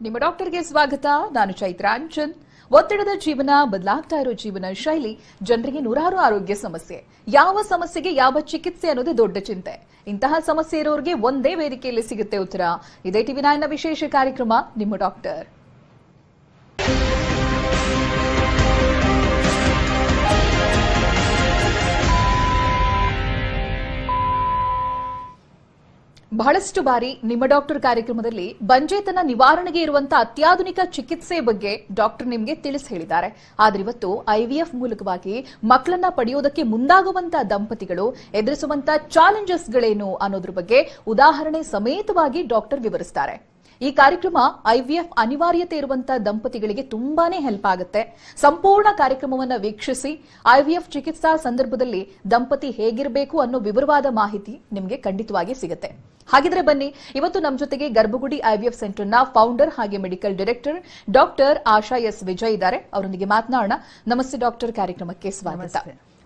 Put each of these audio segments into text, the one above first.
ನಿಮ್ಮ ಡಾಕ್ಟರ್ಗೆ ಸ್ವಾಗತ. ನಾನು ಚೈತ್ರಾಂಚನ್ ಒತ್ತಡದ ಜೀವನ, ಬದಲಾಗ್ತಾ ಇರೋ ಜೀವನ ಶೈಲಿ ಜನರಿಗೆ ನೂರಾರು ಆರೋಗ್ಯ ಸಮಸ್ಯೆ. ಯಾವ ಸಮಸ್ಯೆಗೆ ಯಾವ ಚಿಕಿತ್ಸೆ ಅನ್ನೋದೇ ದೊಡ್ಡ ಚಿಂತೆ. ಇಂತಹ ಸಮಸ್ಯೆ ಇರೋರಿಗೆ ಒಂದೇ ವೇದಿಕೆಯಲ್ಲಿ ಸಿಗುತ್ತೆ ಉತ್ತರ. ಇದೇ ಟಿವಿ ನೈನ್ನ ವಿಶೇಷ ಕಾರ್ಯಕ್ರಮ, ನಿಮ್ಮ ಡಾಕ್ಟರ್. ಬಹಳಷ್ಟು ಬಾರಿ ನಿಮ್ಮ ಡಾಕ್ಟರ್ ಕಾರ್ಯಕ್ರಮದಲ್ಲಿ ಬಂಜೇತನ ನಿವಾರಣೆಗೆ ಇರುವಂತಹ ಅತ್ಯಾಧುನಿಕ ಚಿಕಿತ್ಸೆ ಬಗ್ಗೆ ಡಾಕ್ಟರ್ ನಿಮಗೆ ತಿಳಿಸಿ ಹೇಳಿದ್ದಾರೆ. ಆದ್ರೆ ಇವತ್ತು ಐವಿಎಫ್ ಮೂಲಕವಾಗಿ ಮಕ್ಕಳನ್ನ ಪಡೆಯೋದಕ್ಕೆ ಮುಂದಾಗುವಂತಹ ದಂಪತಿಗಳು ಎದುರಿಸುವಂತಹ ಚಾಲೆಂಜಸ್ಗಳೇನು ಅನ್ನೋದ್ರ ಬಗ್ಗೆ ಉದಾಹರಣೆ ಸಮೇತವಾಗಿ ಡಾಕ್ಟರ್ ವಿವರಿಸ್ತಾರೆ. ಈ ಕಾರ್ಯಕ್ರಮ ಐವಿಎಫ್ ಅನಿವಾರ್ಯತೆ ಇರುವಂತಹ ದಂಪತಿಗಳಿಗೆ ತುಂಬಾನೇ ಹೆಲ್ಪ್ ಆಗುತ್ತೆ. ಸಂಪೂರ್ಣ ಕಾರ್ಯಕ್ರಮವನ್ನ ವೀಕ್ಷಿಸಿ, ಐವಿಎಫ್ ಚಿಕಿತ್ಸಾ ಸಂದರ್ಭದಲ್ಲಿ ದಂಪತಿ ಹೇಗಿರಬೇಕು ಅನ್ನೋ ವಿವರವಾದ ಮಾಹಿತಿ ನಿಮಗೆ ಖಂಡಿತವಾಗಿ ಸಿಗುತ್ತೆ. ಹಾಗಿದ್ರೆ ಬನ್ನಿ, ಇವತ್ತು ನಮ್ಮ ಜೊತೆಗೆ ಗರ್ಭಗುಡಿ ಐವಿಎಫ್ ಸೆಂಟರ್ನ ಫೌಂಡರ್ ಹಾಗೆ medical director doctor Asha S Vijay ಇದ್ದಾರೆ. ಅವರೊಂದಿಗೆ ಮಾತನಾಡೋಣ. ನಮಸ್ತೆ ಡಾಕ್ಟರ್, ಕಾರ್ಯಕ್ರಮಕ್ಕೆ ಸ್ವಾಗತ.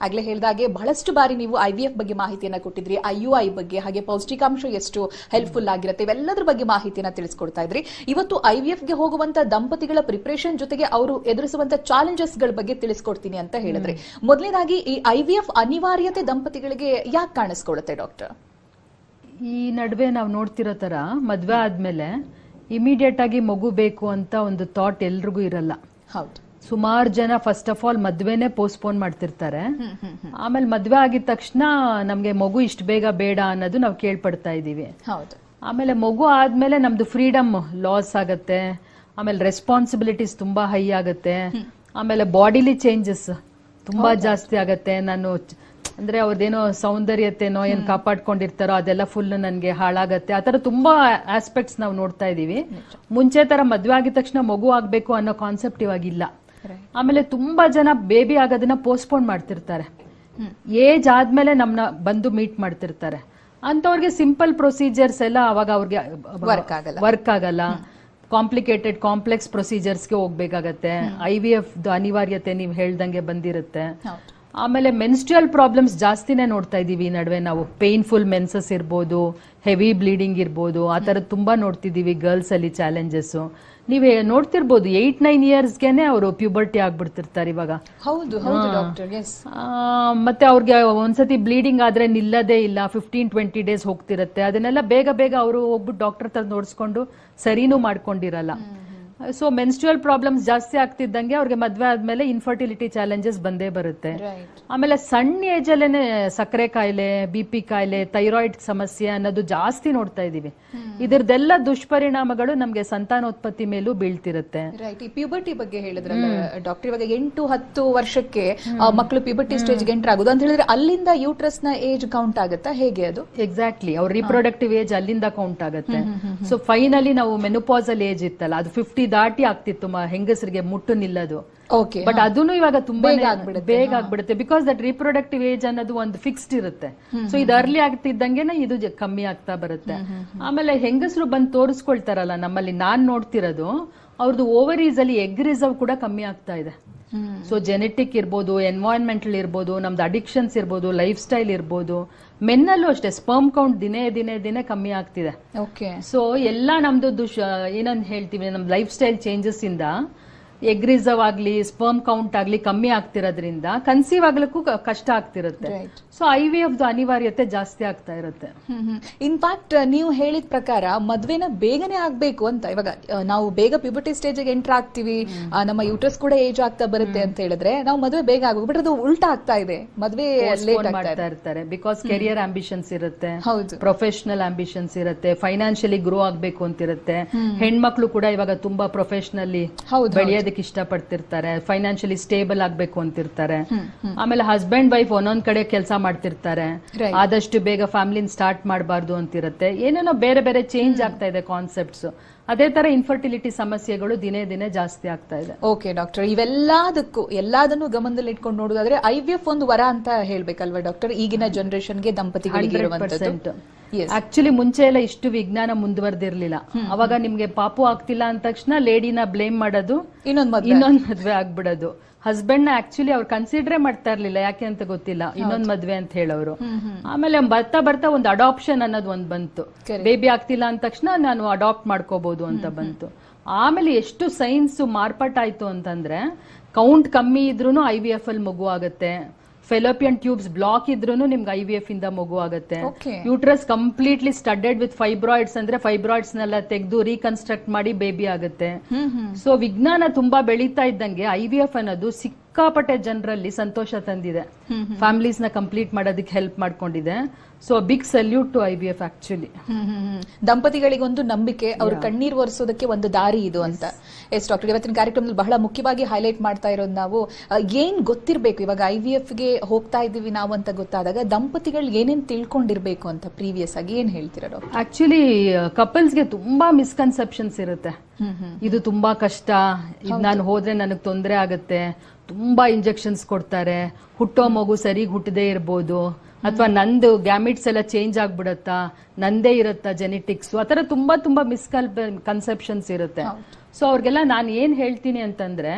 ಆಗ್ಲೇ ಹೇಳಿದಾಗೆ ಬಹಳಷ್ಟು ಬಾರಿ ನೀವು ಐವಿಎಫ್ ಬಗ್ಗೆ ಮಾಹಿತಿಯನ್ನ ಕೊಟ್ಟಿದ್ರಿ ಐ ಬಗ್ಗೆ ಹಾಗೆ ಪೌಷ್ಟಿಕಾಂಶ ಎಷ್ಟು ಹೆಲ್ಪ್ಫುಲ್ ಆಗಿರುತ್ತೆ ಇವೆಲ್ಲದ್ರ ಬಗ್ಗೆ ಮಾಹಿತಿಯನ್ನ ತಿಳಿಸ್ಕೊಡ್ತಾ ಇದ್ರಿ. ಇವತ್ತು ಐವಿಎಫ್ಗೆ ಹೋಗುವಂತ ದಂಪತಿಗಳ ಪ್ರಿಪರೇಷನ್ ಜೊತೆಗೆ ಅವರು ಎದುರಿಸುವಂತ ಚಾಲೆಂಜಸ್ಗಳ ಬಗ್ಗೆ ತಿಳಿಸ್ಕೊಡ್ತೀನಿ ಅಂತ ಹೇಳಿದ್ರಿ. ಮೊದಲನೇದಾಗಿ ಈ ಐವಿಎಫ್ ಅನಿವಾರ್ಯತೆ ದಂಪತಿಗಳಿಗೆ ಯಾಕೆ ಕಾಣಿಸ್ಕೊಳ್ಳುತ್ತೆ ಡಾಕ್ಟರ್? ಈ ನಡುವೆ ನಾವು ನೋಡ್ತಿರೋ ತರ ಮದ್ವೆ ಆದ್ಮೇಲೆ ಇಮಿಡಿಯೇಟ್ ಆಗಿ ಮಗು ಬೇಕು ಅಂತ ಒಂದು ಥಾಟ್ ಎಲ್ರಿಗೂ ಇರಲ್ಲ. ಹೌದು. ಸುಮಾರು ಜನ ಫಸ್ಟ್ ಆಫ್ ಆಲ್ ಮದ್ವೆನೆ ಪೋಸ್ಟ್ಪೋನ್ ಮಾಡ್ತಿರ್ತಾರೆ. ಆಮೇಲೆ ಮದ್ವೆ ಆಗಿದ ತಕ್ಷಣ ನಮ್ಗೆ ಮಗು ಇಷ್ಟು ಬೇಗ ಬೇಡ ಅನ್ನೋದು ನಾವು ಕೇಳ್ಪಡ್ತಾ ಇದೀವಿ ಆಮೇಲೆ ಮಗು ಆದ್ಮೇಲೆ ನಮ್ದು ಫ್ರೀಡಮ್ ಲಾಸ್ ಆಗತ್ತೆ. ಆಮೇಲೆ ರೆಸ್ಪಾನ್ಸಿಬಿಲಿಟೀಸ್ ತುಂಬಾ ಹೈ ಆಗತ್ತೆ. ಆಮೇಲೆ ಬಾಡಿಲಿ ಚೇಂಜಸ್ ತುಂಬಾ ಜಾಸ್ತಿ ಆಗತ್ತೆ. ನಾನು ಅಂದ್ರೆ ಅವ್ರದ್ದೇನೋ ಸೌಂದರ್ಯತೆನೋ ಏನ್ ಕಾಪಾಡ್ಕೊಂಡಿರ್ತಾರೋ ಅದೆಲ್ಲ ಫುಲ್ ನನ್ಗೆ ಹಾಳಾಗತ್ತೆ. ಆತರ ತುಂಬಾ ಆಸ್ಪೆಕ್ಟ್ಸ್ ನಾವು ನೋಡ್ತಾ ಇದೀವಿ ಮುಂಚೆ ತರ ಮದ್ವೆ ಆಗಿದ ತಕ್ಷಣ ಮಗು ಆಗ್ಬೇಕು ಅನ್ನೋ ಕಾನ್ಸೆಪ್ಟ್ ಇವಾಗಿಲ್ಲ. ಆಮೇಲೆ ತುಂಬಾ ಜನ ಬೇಬಿ ಆಗೋದನ್ನ ಪೋಸ್ಟ್ಪೋನ್ ಮಾಡ್ತಿರ್ತಾರೆ. ಏಜ್ ಆದ್ಮೇಲೆ ನಮ್ನ ಬಂದು ಮೀಟ್ ಮಾಡ್ತಿರ್ತಾರೆ. ಅಂತವ್ರಿಗೆ ಸಿಂಪಲ್ ಪ್ರೊಸೀಜರ್ಸ್ ಎಲ್ಲ ಅವಾಗ ಅವ್ರಿಗೆ ವರ್ಕ್ ಆಗಲ್ಲ. ವರ್ಕ್ ಆಗಲ್ಲ. ಕಾಂಪ್ಲಿಕೇಟೆಡ್ ಕಾಂಪ್ಲೆಕ್ಸ್ ಪ್ರೊಸೀಜರ್ಸ್ಗೆ ಹೋಗ್ಬೇಕಾಗತ್ತೆ. ಐ ವಿ ಎಫ್ ಅನಿವಾರ್ಯತೆ ನೀವು ಹೇಳ್ದಂಗೆ ಬಂದಿರುತ್ತೆ. ಆಮೇಲೆ ಮೆನ್ಸ್ಟ್ರಿಯಲ್ ಪ್ರಾಬ್ಲಮ್ಸ್ ಜಾಸ್ತಿನೇ ನೋಡ್ತಾ ಇದೀವಿ ಈ ನಡುವೆ ನಾವು. ಪೇನ್ಫುಲ್ ಮೆನ್ಸಸ್ ಇರ್ಬೋದು ಹೆವಿ ಬ್ಲೀಡಿಂಗ್ ಇರ್ಬೋದು ಆ ಥರದ್ದು ತುಂಬಾ ನೋಡ್ತಿದೀವಿ ಗರ್ಲ್ಸ್ ಅಲ್ಲಿ ಚಾಲೆಂಜಸ್ ನೀವೇ ನೋಡ್ತಿರ್ಬೋದು ಏಟ್ ನೈನ್ ಇಯರ್ಸ್ಗೆನೆ ಅವರು ಪ್ಯೂಬರ್ಟಿ ಆಗ್ಬಿಡ್ತಿರ್ತಾರೆ ಇವಾಗ. ಹೌದು ಹೌದು ಡಾಕ್ಟರ್ ಎಸ್ ಮತ್ತೆ ಅವ್ರಿಗೆ ಒಂದ್ಸತಿ ಬ್ಲೀಡಿಂಗ್ ಆದ್ರೆ ನಿಲ್ಲದೇ ಇಲ್ಲ ಫಿಫ್ಟೀನ್ ಟ್ವೆಂಟಿ ಡೇಸ್ ಹೋಗ್ತಿರತ್ತೆ. ಅದನ್ನೆಲ್ಲ ಬೇಗ ಬೇಗ ಅವರು ಹೋಗ್ಬಿಟ್ಟು ಡಾಕ್ಟರ್ ತರ ನೋಡ್ಸ್ಕೊಂಡು ಸರಿನೂ ಮಾಡ್ಕೊಂಡಿರಲ್ಲ. ಸೊ ಮೆನ್ಸ್ಟ್ರಲ್ ಪ್ರಾಬ್ಲಮ್ಸ್ ಜಾಸ್ತಿ ಆಗ್ತಿದ್ದಂಗೆ ಅವ್ರಿಗೆ ಮದ್ವೆ ಆದ್ಮೇಲೆ ಇನ್ಫರ್ಟಿಲಿಟಿ ಚಾಲೆಂಜಸ್ ಬಂದೇ ಬರುತ್ತೆ. ಆಮೇಲೆ ಸಣ್ಣ ಏಜ್ ಅಲ್ಲೇನೆ ಸಕ್ಕರೆ ಕಾಯಿಲೆ ಬಿ ಪಿ ಕಾಯಿಲೆ ಥೈರಾಯ್ಡ್ ಸಮಸ್ಯೆ ಅನ್ನೋದು ಜಾಸ್ತಿ ನೋಡ್ತಾ ಇದೀವಿ ಇದರದೆಲ್ಲ ದುಷ್ಪರಿಣಾಮಗಳು ನಮ್ಗೆ ಸಂತಾನೋತ್ಪತ್ತಿ ಮೇಲೂ ಬೀಳ್ತಿರುತ್ತೆ. ರೈಟ್ ಈ ಪ್ಯೂಬರ್ಟಿ ಬಗ್ಗೆ ಹೇಳಿದ್ರೆ ಡಾಕ್ಟರ್ ಇವಾಗ ಎಂಟು ಹತ್ತು ವರ್ಷಕ್ಕೆ ಮಕ್ಕಳು ಪ್ಯೂಬರ್ಟಿ ಸ್ಟೇಜ್ ಎಂಟರ್ ಆಗೋದು ಅಂತ ಹೇಳಿದ್ರೆ ಅಲ್ಲಿಂದ ಯೂಟ್ರಸ್ನ ಏಜ್ ಕೌಂಟ್ ಆಗುತ್ತಾ? ಹೇಗೆ ಅದು? ಎಕ್ಸಾಕ್ಟ್ಲಿ ಅವ್ರ ರಿಪ್ರೊಡಕ್ಟಿವ್ ಏಜ್ ಅಲ್ಲಿಂದ ಕೌಂಟ್ ಆಗುತ್ತೆ. ಸೊ ಫೈನಲಿ ನಾವು ಮೆನುಪಾಸಲ್ ಏಜ್ ಇತ್ತಲ್ಲ ಅದು ಫಿಫ್ಟಿ ದಾಟಿ ಆಗ್ತಿತ್ತು ಮ- ಹೆಂಗಸರಿಗೆ ಮುಟ್ಟು ನಿಲ್ಲದು. ಬಟ್ ಅದನ್ನು ಇವಾಗ ತುಂಬಾ ಬೇಗ ಆಗ್ಬಿಡುತ್ತೆ, ಬೇಗ ಆಗ್ಬಿಡುತ್ತೆ. ಬಿಕಾಸ್ ದಟ್ ರೀಪ್ರೊಡಕ್ಟಿವ್ ಏಜ್ ಅನ್ನೋದು ಒಂದು ಫಿಕ್ಸ್ಡ್ ಇರುತ್ತೆ. ಸೊ ಇದು ಅರ್ಲಿ ಆಗ್ತಿದ್ದಂಗೆನೆ ಇದು ಕಮ್ಮಿ ಆಗ್ತಾ ಬರುತ್ತೆ. ಆಮೇಲೆ ಹೆಂಗಸರು ಬಂದು ತೋರಿಸ್ಕೊಳ್ತಾರಲ್ಲ ನಮ್ಮಲ್ಲಿ ನಾನ್ ನೋಡ್ತಿರೋದು ಅವ್ರದ್ದು ಓವರೀಸ್ ಅಲ್ಲಿ ಎಗ್ ರಿಸರ್ವ್ ಕೂಡ ಕಮ್ಮಿ ಆಗ್ತಾ ಇದೆ. ಸೊ ಜೆನೆಟಿಕ್ ಇರ್ಬೋದು ಎನ್ವೈರನ್ಮೆಂಟಲ್ ಇರ್ಬೋದು ನಮ್ದು ಅಡಿಕ್ಷನ್ಸ್ ಇರ್ಬೋದು ಲೈಫ್ ಸ್ಟೈಲ್ ಇರ್ಬೋದು ಮೆನ್ನಲ್ಲೂ ಅಷ್ಟೇ ಸ್ಪರ್ಮ್ ಕೌಂಟ್ ದಿನೇ ದಿನೇ ದಿನೇ ಕಮ್ಮಿ ಆಗ್ತಿದೆ. ಓಕೆ ಸೊ ಎಲ್ಲ ನಮ್ದು ಏನಂತ ಹೇಳ್ತೀವಿ ನಮ್ ಲೈಫ್ ಸ್ಟೈಲ್ ಚೇಂಜಸ್ ಇಂದ ಎಗ್ ರಿಸರ್ವ್ ಆಗಲಿ ಸ್ಪರ್ಮ್ ಕೌಂಟ್ ಆಗ್ಲಿ ಕಮ್ಮಿ ಆಗ್ತಿರೋದ್ರಿಂದ ಕನ್ಸೀವ್ ಆಗ್ಲಿಕ್ಕೂ ಕಷ್ಟ ಆಗ್ತಿರುತ್ತೆ. ಸೊ ಐ ವಿ ಎಫ್ ಅನಿವಾರ್ಯತೆ ಜಾಸ್ತಿ ಆಗ್ತಾ ಇರುತ್ತೆ. ಇನ್ಫ್ಯಾಕ್ಟ್ ನೀವು ಹೇಳಿದ ಪ್ರಕಾರ ಮದ್ವೆನ ಬೇಗನೆ ಆಗ್ಬೇಕು ಅಂತ ಇವಾಗ ನಾವು ಬೇಗ ಪ್ಯೂಬರ್ಟಿ ಸ್ಟೇಜ್ ಎಂಟರ್ ಆಗ್ತೀವಿ. ನಮ್ಮ ಯೂಟರ್ಸ್ ಕೂಡ ಏಜ್ ಆಗ್ತಾ ಬರುತ್ತೆ ಅಂತ ಹೇಳಿದ್ರೆ ನಾವು ಮದ್ವೆ ಬೇಗ ಆಗ್ಬೇಕು. ಬಟ್ ಅದು ಉಲ್ಟಾ ಆಗ್ತಾ ಇದೆ. ಮದ್ವೆ ಲೇಟ್ ಮಾಡ್ತಾ ಇರ್ತಾರೆ. ಬಿಕಾಸ್ ಕೆರಿಯರ್ ಆಂಬಿಷನ್ಸ್ ಇರುತ್ತೆ. ಹೌದು. ಪ್ರೊಫೆಷನಲ್ ಆಂಬಿಷನ್ಸ್ ಇರುತ್ತೆ. ಫೈನಾನ್ಷಿಯಲಿ ಗ್ರೋ ಆಗ್ಬೇಕು ಅಂತಿರುತ್ತೆ. ಹೆಣ್ಮಕ್ಳು ಕೂಡ ಇವಾಗ ತುಂಬಾ ಪ್ರೊಫೆಷನಲಿ ಹೌದು ಬೆಳೆಯೋದಕ್ಕೆ ಇಷ್ಟಪಡ್ತಿರ್ತಾರೆ ಫೈನಾನ್ಷಿಯಲಿ ಸ್ಟೇಬಲ್ ಆಗಬೇಕು ಅಂತಿರ್ತಾರೆ. ಆಮೇಲೆ ಹಸ್ಬೆಂಡ್ ವೈಫ್ ಒಂದೊಂದ್ ಕಡೆ ಕೆಲಸ ಮಾಡ್ತಿರ್ತಾರೆ. ಆದಷ್ಟು ಬೇಗ ಫ್ಯಾಮಿಲಿನ ಸ್ಟಾರ್ಟ್ ಮಾಡಬಾರ್ದು ಅಂತಿರುತ್ತೆ. ಏನೇನೋ ಬೇರೆ ಬೇರೆ ಚೇಂಜ್ ಆಗ್ತಾ ಇದೆ ಕಾನ್ಸೆಪ್ಟ್ಸ್ ಅದೇ ತರ ಇನ್ಫರ್ಟಿಲಿಟಿ ಸಮಸ್ಯೆಗಳು ದಿನೇ ದಿನೇ ಜಾಸ್ತಿ ಆಗ್ತಾ ಇದೆ. ಓಕೆ ಡಾಕ್ಟರ್ ಇವೆಲ್ಲದಕ್ಕೂ ಎಲ್ಲದನ್ನು ಗಮನದಲ್ಲಿ ಇಟ್ಕೊಂಡು ನೋಡೋದಾದ್ರೆ ಐ ವಿ ಎಫ್ ಒಂದು ವರ ಅಂತ ಹೇಳ್ಬೇಕಲ್ವಾ ಡಾಕ್ಟರ್ ಈಗಿನ ಜನರೇಷನ್ಗೆ ದಂಪತಿಗಳಿಗೆ ಆಕ್ಚುಲಿ ಮುಂಚೆ ಎಲ್ಲ ಇಷ್ಟು ವಿಜ್ಞಾನ ಮುಂದುವರೆದಿರ್ಲಿಲ್ಲ. ಅವಾಗ ನಿಮ್ಗೆ ಪಾಪು ಆಗ್ತಿಲ್ಲ ಅಂದ ತಕ್ಷಣ ಲೇಡಿನ ಬ್ಲೇಮ್ ಮಾಡೋದು ಇನ್ನೊಂದ್ ಮದ್ವೆ. ಇನ್ನೊಂದ್ ಮದ್ವೆ ಆಗ್ಬಿಡೋದು. ಹಸ್ಬೆಂಡ್ನ ಆಕ್ಚುಲಿ ಅವ್ರು ಕನ್ಸಿಡರೇ ಮಾಡ್ತಾ ಇರ್ಲಿಲ್ಲ. ಯಾಕೆ ಅಂತ ಗೊತ್ತಿಲ್ಲ. ಇನ್ನೊಂದ್ ಮದ್ವೆ ಅಂತ ಹೇಳೋರು. ಆಮೇಲೆ ಬರ್ತಾ ಬರ್ತಾ ಒಂದು ಅಡಾಪ್ಷನ್ ಅನ್ನೋದು ಒಂದ್ ಬಂತು. ಬೇಬಿ ಆಗ್ತಿಲ್ಲ ಅಂದ ತಕ್ಷಣ ನಾನು ಅಡಾಪ್ಟ್ ಮಾಡ್ಕೋಬಹುದು ಅಂತ ಬಂತು. ಆಮೇಲೆ ಎಷ್ಟು ಸೈನ್ಸ್ ಮಾರ್ಪಾಟಾಯ್ತು ಅಂತಂದ್ರೆ ಕೌಂಟ್ ಕಮ್ಮಿ ಇದ್ರೂ ಐ ವಿ ಎಫ್ ಅಲ್ಲಿ ಮಗು ಆಗತ್ತೆ. ಫೆಲೋಪಿಯನ್ ಟ್ಯೂಬ್ಸ್ ಬ್ಲಾಕ್ ಇದ್ರೂ ನಿಮ್ಗೆ ಐ ವಿ ಎಫ್ ಇಂದ ಮಗು ಆಗುತ್ತೆ. Uterus completely studded with fibroids ಅಂದ್ರೆ ಫೈಬ್ರಾಯ್ಡ್ಸ್ ನೆಲ್ಲ ತೆಗೆದು ರೀಕನ್ಸ್ಟ್ರಕ್ಟ್ ಮಾಡಿ ಬೇಬಿ ಆಗುತ್ತೆ. ಸೊ ವಿಜ್ಞಾನ ತುಂಬಾ ಬೆಳೀತಾ ಇದ್ದಂಗೆ ಐ ವಿ ಎಫ್ ಅನ್ನೋದು ಸಿಕ್ಕಾಪಟ್ಟೆ ಜನರಲ್ಲಿ ಸಂತೋಷ ತಂದಿದೆ. ಫ್ಯಾಮಿಲೀಸ್ನ ಕಂಪ್ಲೀಟ್ ಮಾಡೋದಕ್ಕೆ ಹೆಲ್ಪ್ ಮಾಡ್ಕೊಂಡಿದೆ. So big salute to I B F actually. ದಂಪತಿಗಳಿಗೊಂದು ನಂಬಿಕೆ ಅವ್ರ ಕಣ್ಣೀರ್ ಒರೆಸೋದಕ್ಕೆ ಒಂದು ದಾರಿ ಇದು ಅಂತ. ಎಸ್ ಡಾಕ್ಟರ್ ಇವತ್ತಿನ ಕಾರ್ಯಕ್ರಮದಲ್ಲಿ ಬಹಳ ಮುಖ್ಯವಾಗಿ ಹೈಲೈಟ್ ಮಾಡ್ತಾ ಇರೋದು ನಾವು ಏನ್ ಗೊತ್ತಿರಬೇಕು? ಇವಾಗ ಐ ವಿ ಎಫ್ಗೆ ಹೋಗ್ತಾ ಇದೀವಿ ನಾವು ಅಂತ ಗೊತ್ತಾದಾಗ ದಂಪತಿಗಳು ಏನೇನು ತಿಳ್ಕೊಂಡಿರ್ಬೇಕು ಅಂತ ಪ್ರೀವಿಯಸ್ ಆಗಿ ಏನ್ ಹೇಳ್ತೀರಾ ಡಾಕ್ಟರ್ ಆಕ್ಚುಲಿ ಕಪಲ್ಸ್ಗೆ ತುಂಬಾ ಮಿಸ್ಕನ್ಸೆಪ್ಷನ್ಸ್ ಇರುತ್ತೆ. ಇದು ತುಂಬಾ ಕಷ್ಟ. ಇದು ನಾನು ಹೋದ್ರೆ ನನಗೆ ತೊಂದರೆ ಆಗುತ್ತೆ. ತುಂಬಾ ಇಂಜೆಕ್ಷನ್ಸ್ ಕೊಡ್ತಾರೆ. ಹುಟ್ಟೋ ಮಗು ಸರಿಗ್ ಹುಟ್ಟದೇ ಇರ್ಬೋದು. ಅಥವಾ ನಂದು ಗ್ಯಾಮಿಟ್ಸ್ ಎಲ್ಲ ಚೇಂಜ್ ಆಗ್ಬಿಡತ್ತಾ? ನಂದೇ ಇರುತ್ತಾ ಜೆನೆಟಿಕ್ಸ್ ಆ ಥರ ತುಂಬಾ ತುಂಬಾ ಮಿಸ್ಕಲ್ ಕನ್ಸೆಪ್ಷನ್ಸ್ ಇರುತ್ತೆ ಸೊ ಅವ್ರಿಗೆಲ್ಲ ನಾನು ಏನ್ ಹೇಳ್ತೀನಿ ಅಂತಂದ್ರೆ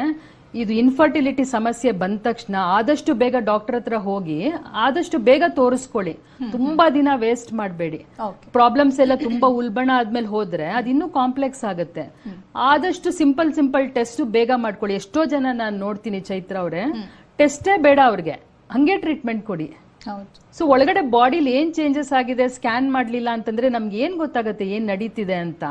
ಇದು ಇನ್ಫರ್ಟಿಲಿಟಿ ಸಮಸ್ಯೆ ಬಂದ ತಕ್ಷಣ ಆದಷ್ಟು ಬೇಗ ಡಾಕ್ಟರ್ ಹತ್ರ ಹೋಗಿ ಆದಷ್ಟು ಬೇಗ ತೋರಿಸ್ಕೊಳ್ಳಿ. ತುಂಬಾ ದಿನ ವೇಸ್ಟ್ ಮಾಡಬೇಡಿ. ಪ್ರಾಬ್ಲಮ್ಸ್ ಎಲ್ಲ ತುಂಬಾ ಉಲ್ಬಣ ಆದ್ಮೇಲೆ ಹೋದ್ರೆ ಅದು ಇನ್ನೂ ಕಾಂಪ್ಲೆಕ್ಸ್ ಆಗುತ್ತೆ. ಆದಷ್ಟು ಸಿಂಪಲ್ ಸಿಂಪಲ್ ಟೆಸ್ಟ್ ಬೇಗ ಮಾಡ್ಕೊಳ್ಳಿ. ಎಷ್ಟೋ ಜನ ನಾನು ನೋಡ್ತೀನಿ ಚೈತ್ರ ಅವ್ರೆ. ಟೆಸ್ಟೇ ಬೇಡ ಅವ್ರಿಗೆ. ಹಂಗೆ ಟ್ರೀಟ್ಮೆಂಟ್ ಕೊಡಿ. ಸೊ ಒಳಗಡೆ ಬಾಡಿಲಿ ಏನ್ ಚೇಂಜಸ್ ಆಗಿದೆ ಸ್ಕ್ಯಾನ್ ಮಾಡ್ಲಿಲ್ಲ ಅಂತಂದ್ರೆ ನಮ್ಗೆ ಏನ್ ಗೊತ್ತಾಗುತ್ತೆ ಏನ್ ನಡೀತಿದೆ ಅಂತ.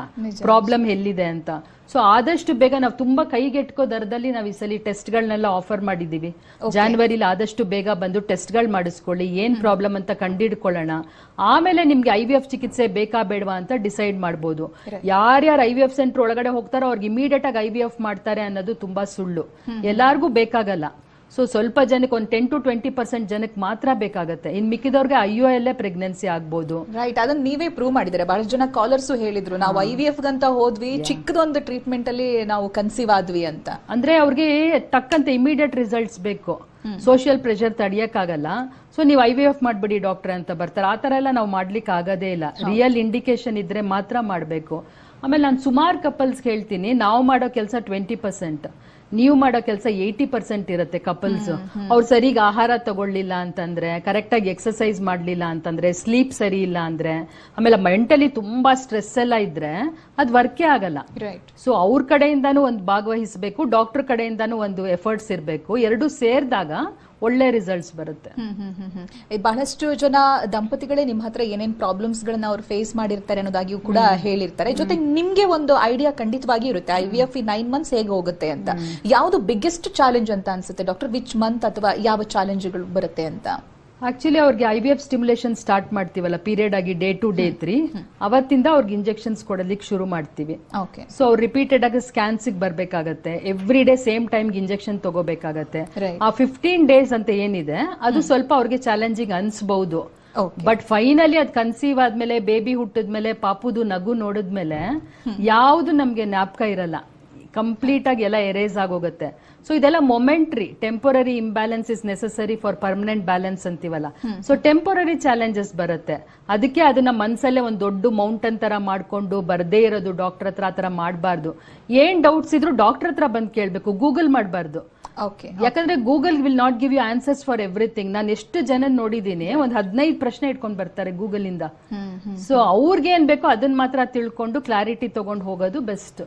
ಪ್ರಾಬ್ಲಮ್ ಎಲ್ಲಿದೆ ಅಂತ. ಸೊ ಆದಷ್ಟು ಬೇಗ ನಾವು ತುಂಬಾ ಕೈಗೆಟ್ಕೋ ದರದಲ್ಲಿ ನಾವು ಈ ಸಲ ಟೆಸ್ಟ್ಗಳನ್ನೆಲ್ಲ ಆಫರ್ ಮಾಡಿದೀವಿ ಜಾನ್ವರಿಲಿ ಆದಷ್ಟು ಬೇಗ ಬಂದು ಟೆಸ್ಟ್ಗಳು ಮಾಡಿಸ್ಕೊಳ್ಳಿ ಏನ್ ಪ್ರಾಬ್ಲಮ್ ಅಂತ ಕಂಡಿಡ್ಕೊಳ್ಳೋಣ. ಆಮೇಲೆ ನಿಮ್ಗೆ ಐ ವಿ ಎಫ್ ಚಿಕಿತ್ಸೆ ಬೇಕಾ ಬೇಡವಾ ಅಂತ ಡಿಸೈಡ್ ಮಾಡ್ಬೋದು. ಯಾರ್ಯಾರು ಐ ವಿ ಎಫ್ ಸೆಂಟರ್ ಒಳಗಡೆ ಹೋಗ್ತಾರೋ ಅವ್ರಿಗೆ ಇಮಿಡಿಯೇಟ್ ಆಗಿ ಐ ವಿ ಎಫ್ ಮಾಡ್ತಾರೆ ಅನ್ನೋದು ತುಂಬಾ ಸುಳ್ಳು. ಎಲ್ಲಾರ್ಗೂ ಬೇಕಾಗಲ್ಲ. ಸೊ ಸ್ವಲ್ಪ ಜನಕ್ಕೆ ಒಂದು ಟೆನ್ ಟು ಟ್ವೆಂಟಿ ಪರ್ಸೆಂಟ್ ಜನಕ್ಕೆ ಮಾತ್ರ ಬೇಕಾಗುತ್ತೆ. ಇನ್ ಮಿಕ್ಕಿದವ್ರಿಗೆ ಐ ಯು ಎಲ್ಲೇ ಪ್ರೆಗ್ನೆನ್ಸಿ ಆಗ್ಬೋದು. ರೈಟ್ ಅದನ್ನ ನೀವೇ ಪ್ರೂವ್ ಮಾಡಿದ್ರೆ ಬಹಳಷ್ಟು ಜನ ಕಾಲರ್ಸ್ ಹೇಳಿದ್ರು ನಾವು ಐ ವಿ ಎಫ್ ಅಂತ ಹೋದ್ವಿ ಚಿಕ್ಕದೊಂದು ಟ್ರೀಟ್ಮೆಂಟ್ ಅಲ್ಲಿ ನಾವು ಕನ್ಸೀವ್ ಆದ್ವಿ ಅಂತ. ಅಂದ್ರೆ ಅವ್ರಿಗೆ ತಕ್ಕಂತೆ ಇಮಿಡಿಯೇಟ್ ರಿಸಲ್ಟ್ಸ್ ಬೇಕು. ಸೋಷಿಯಲ್ ಪ್ರೆಷರ್ ತಡಿಯಕ್ಕಾಗಲ್ಲ ಸೊ ನೀವು ಐ ವಿ ಎಫ್ ಮಾಡ್ಬಿಡಿ ಡಾಕ್ಟರ್ ಅಂತ ಬರ್ತಾರೆ. ಆ ತರ ಎಲ್ಲ ನಾವು ಮಾಡ್ಲಿಕ್ಕೆ ಆಗೋದೇ ಇಲ್ಲ. ರಿಯಲ್ ಇಂಡಿಕೇಶನ್ ಇದ್ರೆ ಮಾತ್ರ ಮಾಡಬೇಕು. ಆಮೇಲೆ ನಾನು ಸುಮಾರು ಕಪಲ್ಸ್ ಹೇಳ್ತೀನಿ ನಾವು ಮಾಡೋ ಕೆಲಸ ಟ್ವೆಂಟಿ ಪರ್ಸೆಂಟ್ ನೀವು ಮಾಡೋ ಕೆಲಸ ಏಯ್ಟಿ ಪರ್ಸೆಂಟ್ ಇರುತ್ತೆ ಕಪಲ್ಸ್ ಅವ್ರು ಸರಿಗ್ ಆಹಾರ ತಗೊಳ್ಳಿಲ್ಲ ಅಂತಂದ್ರೆ ಕರೆಕ್ಟ್ ಆಗಿ ಎಕ್ಸಸೈಸ್ ಮಾಡ್ಲಿಲ್ಲ ಅಂತಂದ್ರೆ ಸ್ಲೀಪ್ ಸರಿ ಇಲ್ಲ ಅಂದ್ರೆ ಆಮೇಲೆ ಮೆಂಟಲಿ ತುಂಬಾ ಸ್ಟ್ರೆಸ್ ಎಲ್ಲ ಇದ್ರೆ ಅದ್ ವರ್ಕೇ ಆಗಲ್ಲ. ರೈಟ್ ಸೊ ಅವ್ರ ಕಡೆಯಿಂದಾನು ಒಂದು ಭಾಗವಹಿಸಬೇಕು ಡಾಕ್ಟರ್ ಕಡೆಯಿಂದಾನು ಒಂದು ಎಫರ್ಟ್ಸ್ ಇರಬೇಕು. ಎರಡು ಸೇರಿದಾಗ ಒಳ್ಳೆ ರಿಸಲ್ಟ್ಸ್ ಬರುತ್ತೆ. ಬಹಳಷ್ಟು ಜನ ದಂಪತಿಗಳೇ ನಿಮ್ಮ ಹತ್ರ ಏನೇನು ಪ್ರಾಬ್ಲಮ್ಸ್ ಗಳನ್ನ ಅವ್ರು ಫೇಸ್ ಮಾಡಿರ್ತಾರೆ ಅನ್ನೋದಾಗಿಯೂ ಕೂಡ ಹೇಳಿರ್ತಾರೆ. ಜೊತೆಗೆ ನಿಮ್ಗೆ ಒಂದು ಐಡಿಯಾ ಖಂಡಿತವಾಗಿ ಇರುತ್ತೆ. ಐ ವಿ ಎಫ್ ಈ ನೈನ್ ಮಂತ್ಸ್ ಹೇಗೆ ಹೋಗುತ್ತೆ ಅಂತ. ಯಾವುದು ಬಿಗ್ಗೆಸ್ಟ್ ಚಾಲೆಂಜ್ ಅಂತ ಅನ್ಸುತ್ತೆ? ಡಾಕ್ಟರ್ ವಿಚ್ ಮಂತ್ ಅಥವಾ ಯಾವ ಚಾಲೆಂಜ್ಗಳು ಬರುತ್ತೆ ಅಂತ? ಆಕ್ಚುಲಿ ಅವ್ರಿಗೆ I V F stimulation start ಮಾಡ್ತೀವಲ್ಲ ಪೀರಿಯಡ್ ಆಗಿ ಡೇ ಟು ಡೇ ತ್ರೀ ಅವತ್ತಿಂದ ಅವ್ರಿಗೆ ಇಂಜೆಕ್ಷನ್ಸ್ ಕೊಡಲಿಕ್ಕೆ ಶುರು ಮಾಡ್ತೀವಿ. ಓಕೆ ಸೊ ಅವ್ರು ರಿಪೀಟೆಡ್ ಆಗಿ ಸ್ಕ್ಯಾನ್ಸ್ ಬರ್ಬೇಕಾಗತ್ತೆ. ಎವ್ರಿ ಡೇ ಸೇಮ್ ಟೈಮ್ಗೆ ಇಂಜೆಕ್ಷನ್ ತಗೋಬೇಕಾಗತ್ತೆ. ಆ ಫಿಫ್ಟೀನ್ ಡೇಸ್ ಅಂತ ಏನಿದೆ ಅದು ಸ್ವಲ್ಪ ಅವ್ರಿಗೆ ಚಾಲೆಂಜಿಂಗ್ ಅನ್ಸ್ಬಹುದು ಬಟ್ ಫೈನಲಿ ಅದ್ ಕನ್ಸೀವ್ ಆದ್ಮೇಲೆ ಬೇಬಿ ಹುಟ್ಟಿದ್ಮೇಲೆ ಪಾಪುದು ನಗು ನೋಡಿದ್ಮೇಲೆ ಯಾವುದು ನಮ್ಗೆ ಜ್ಞಾಪಕ ಇರಲ್ಲ. ಕಂಪ್ಲೀಟ್ ಆಗಿ ಎಲ್ಲ ಎರೇಸ್ ಆಗೋಗುತ್ತೆ. ಸೊ ಇದೆಲ್ಲ momentary temporary imbalance is necessary for permanent balance ಅಂತೀವಲ್ಲ. ಸೊ ಟೆಂಪೊರರಿ ಚಾಲೆಂಜಸ್ ಬರುತ್ತೆ. ಅದಕ್ಕೆ ಅದನ್ನ ಮನ್ಸಲ್ಲೇ ಒಂದು ದೊಡ್ಡ ಮೌಂಟನ್ ತರ ಮಾಡ್ಕೊಂಡು ಬರ್ದೇ ಇರೋದು ಡಾಕ್ಟರ್ ಹತ್ರ ಆ ತರ ಮಾಡಬಾರ್ದು. ಏನ್ ಡೌಟ್ಸ್ ಇದ್ರು ಡಾಕ್ಟರ್ ಹತ್ರ ಬಂದ್ ಕೇಳ್ಬೇಕು ಗೂಗಲ್ ಮಾಡಬಾರ್ದು. ಓಕೆ ಯಾಕಂದ್ರೆ Google will not give you answers for everything ನಾನು ಎಷ್ಟು ಜನ ನೋಡಿದೀನಿ ಒಂದ್ ಹದಿನೈದು ಪ್ರಶ್ನೆ ಇಟ್ಕೊಂಡು ಬರ್ತಾರೆ ಗೂಗಲ್ ಇಂದ. ಸೊ ಅವ್ರಿಗೆ ಏನ್ ಬೇಕೋ ಅದನ್ನ ಮಾತ್ರ ತಿಳ್ಕೊಂಡು ಕ್ಲಾರಿಟಿ ತಗೊಂಡು ಹೋಗೋದು ಬೆಸ್ಟ್.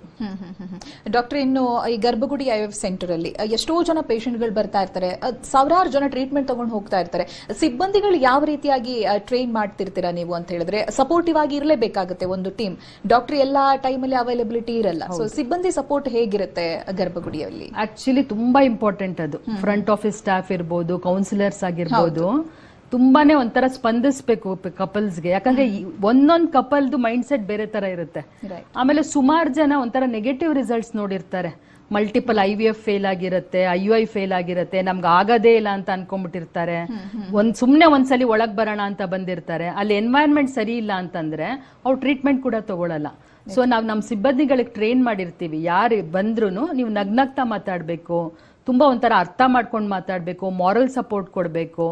ಡಾಕ್ಟರ್ ಇನ್ನು ಈ ಗರ್ಭಗುಡಿ ಐ ಎಫ್ ಸೆಂಟರ್ ಅಲ್ಲಿ ಎಷ್ಟೋ ಜನ ಪೇಷಂಟ್ಗಳು ಬರ್ತಾ ಇರ್ತಾರೆ. ಸಾವಿರಾರು ಜನ ಟ್ರೀಟ್ಮೆಂಟ್ ತಗೊಂಡು ಹೋಗ್ತಾ ಇರ್ತಾರೆ. ಸಿಬ್ಬಂದಿಗಳು ಯಾವ ರೀತಿಯಾಗಿ ಟ್ರೈನ್ ಮಾಡ್ತಿರ್ತೀರಾ ನೀವು ಅಂತ ಹೇಳಿದ್ರೆ ಸಪೋರ್ಟಿವ್ ಆಗಿ ಇರಲೇಬೇಕಾಗುತ್ತೆ ಒಂದು ಟೀಮ್ ಡಾಕ್ಟರ್ ಎಲ್ಲಾ ಅಲ್ಲಿ ಅವೈಲಬಿಲಿಟಿ ಇರಲ್ಲ. ಸೊ ಸಿಬ್ಬಂದಿ ಸಪೋರ್ಟ್ ಹೇಗಿರುತ್ತೆ ಗರ್ಭಗುಡಿಯಲ್ಲಿ? ಆಕ್ಚುಲಿ ತುಂಬಾ ಇಂಪಾರ್ಟೆಂಟ್ ಅದು. ಫ್ರಂಟ್ ಆಫೀಸ್ ಸ್ಟಾಫ್ ಇರ್ಬೋದು ಕೌನ್ಸಿಲರ್ಸ್ ಆಗಿರ್ಬೋದು. ತುಂಬಾನೇ ಒಂಥರ ಸ್ಪಂದಿಸ್ಬೇಕು ಕಪಲ್ಸ್ಗೆ ಯಾಕಂದ್ರೆ ಒಂದೊಂದ್ ಕಪಲ್ದು ಮೈಂಡ್ ಸೆಟ್ ಬೇರೆ ತರ ಇರುತ್ತೆ. ಆಮೇಲೆ ಸುಮಾರು ಜನ ಒಂಥರ negative results ನೋಡಿರ್ತಾರೆ. Multiple I V F fail ಆಗಿರುತ್ತೆ ಐ ಯು ಐ ಫೇಲ್ ಆಗಿರುತ್ತೆ ನಮ್ಗೆ ಆಗದೇ ಇಲ್ಲ ಅಂತ ಅನ್ಕೊಂಡ್ಬಿಟ್ಟಿರ್ತಾರೆ. ಒಂದ್ ಸುಮ್ನೆ ಒಂದ್ಸಲಿ ಒಳಗ್ ಬರೋಣ ಅಂತ ಬಂದಿರ್ತಾರೆ. ಅಲ್ಲಿ ಎನ್ವೈರನ್ಮೆಂಟ್ ಸರಿ ಇಲ್ಲ ಅಂತಂದ್ರೆ ಅವ್ರು ಟ್ರೀಟ್ಮೆಂಟ್ ಕೂಡ ತಗೊಳಲ್ಲ. ಸೊ ನಾವು ನಮ್ಮ ಸಿಬ್ಬಂದಿಗಳಿಗೆ ಟ್ರೈನ್ ಮಾಡಿರ್ತೀವಿ. ಯಾರು ಬಂದ್ರು ನೀವು ನಗ್ನಗ್ತಾ ಮಾತಾಡ್ಬೇಕು. ತುಂಬಾ ಒಂಥರ ಅರ್ಥ ಮಾಡ್ಕೊಂಡು ಮಾತಾಡ್ಬೇಕು ಮಾರಲ್ ಸಪೋರ್ಟ್ ಕೊಡ್ಬೇಕು.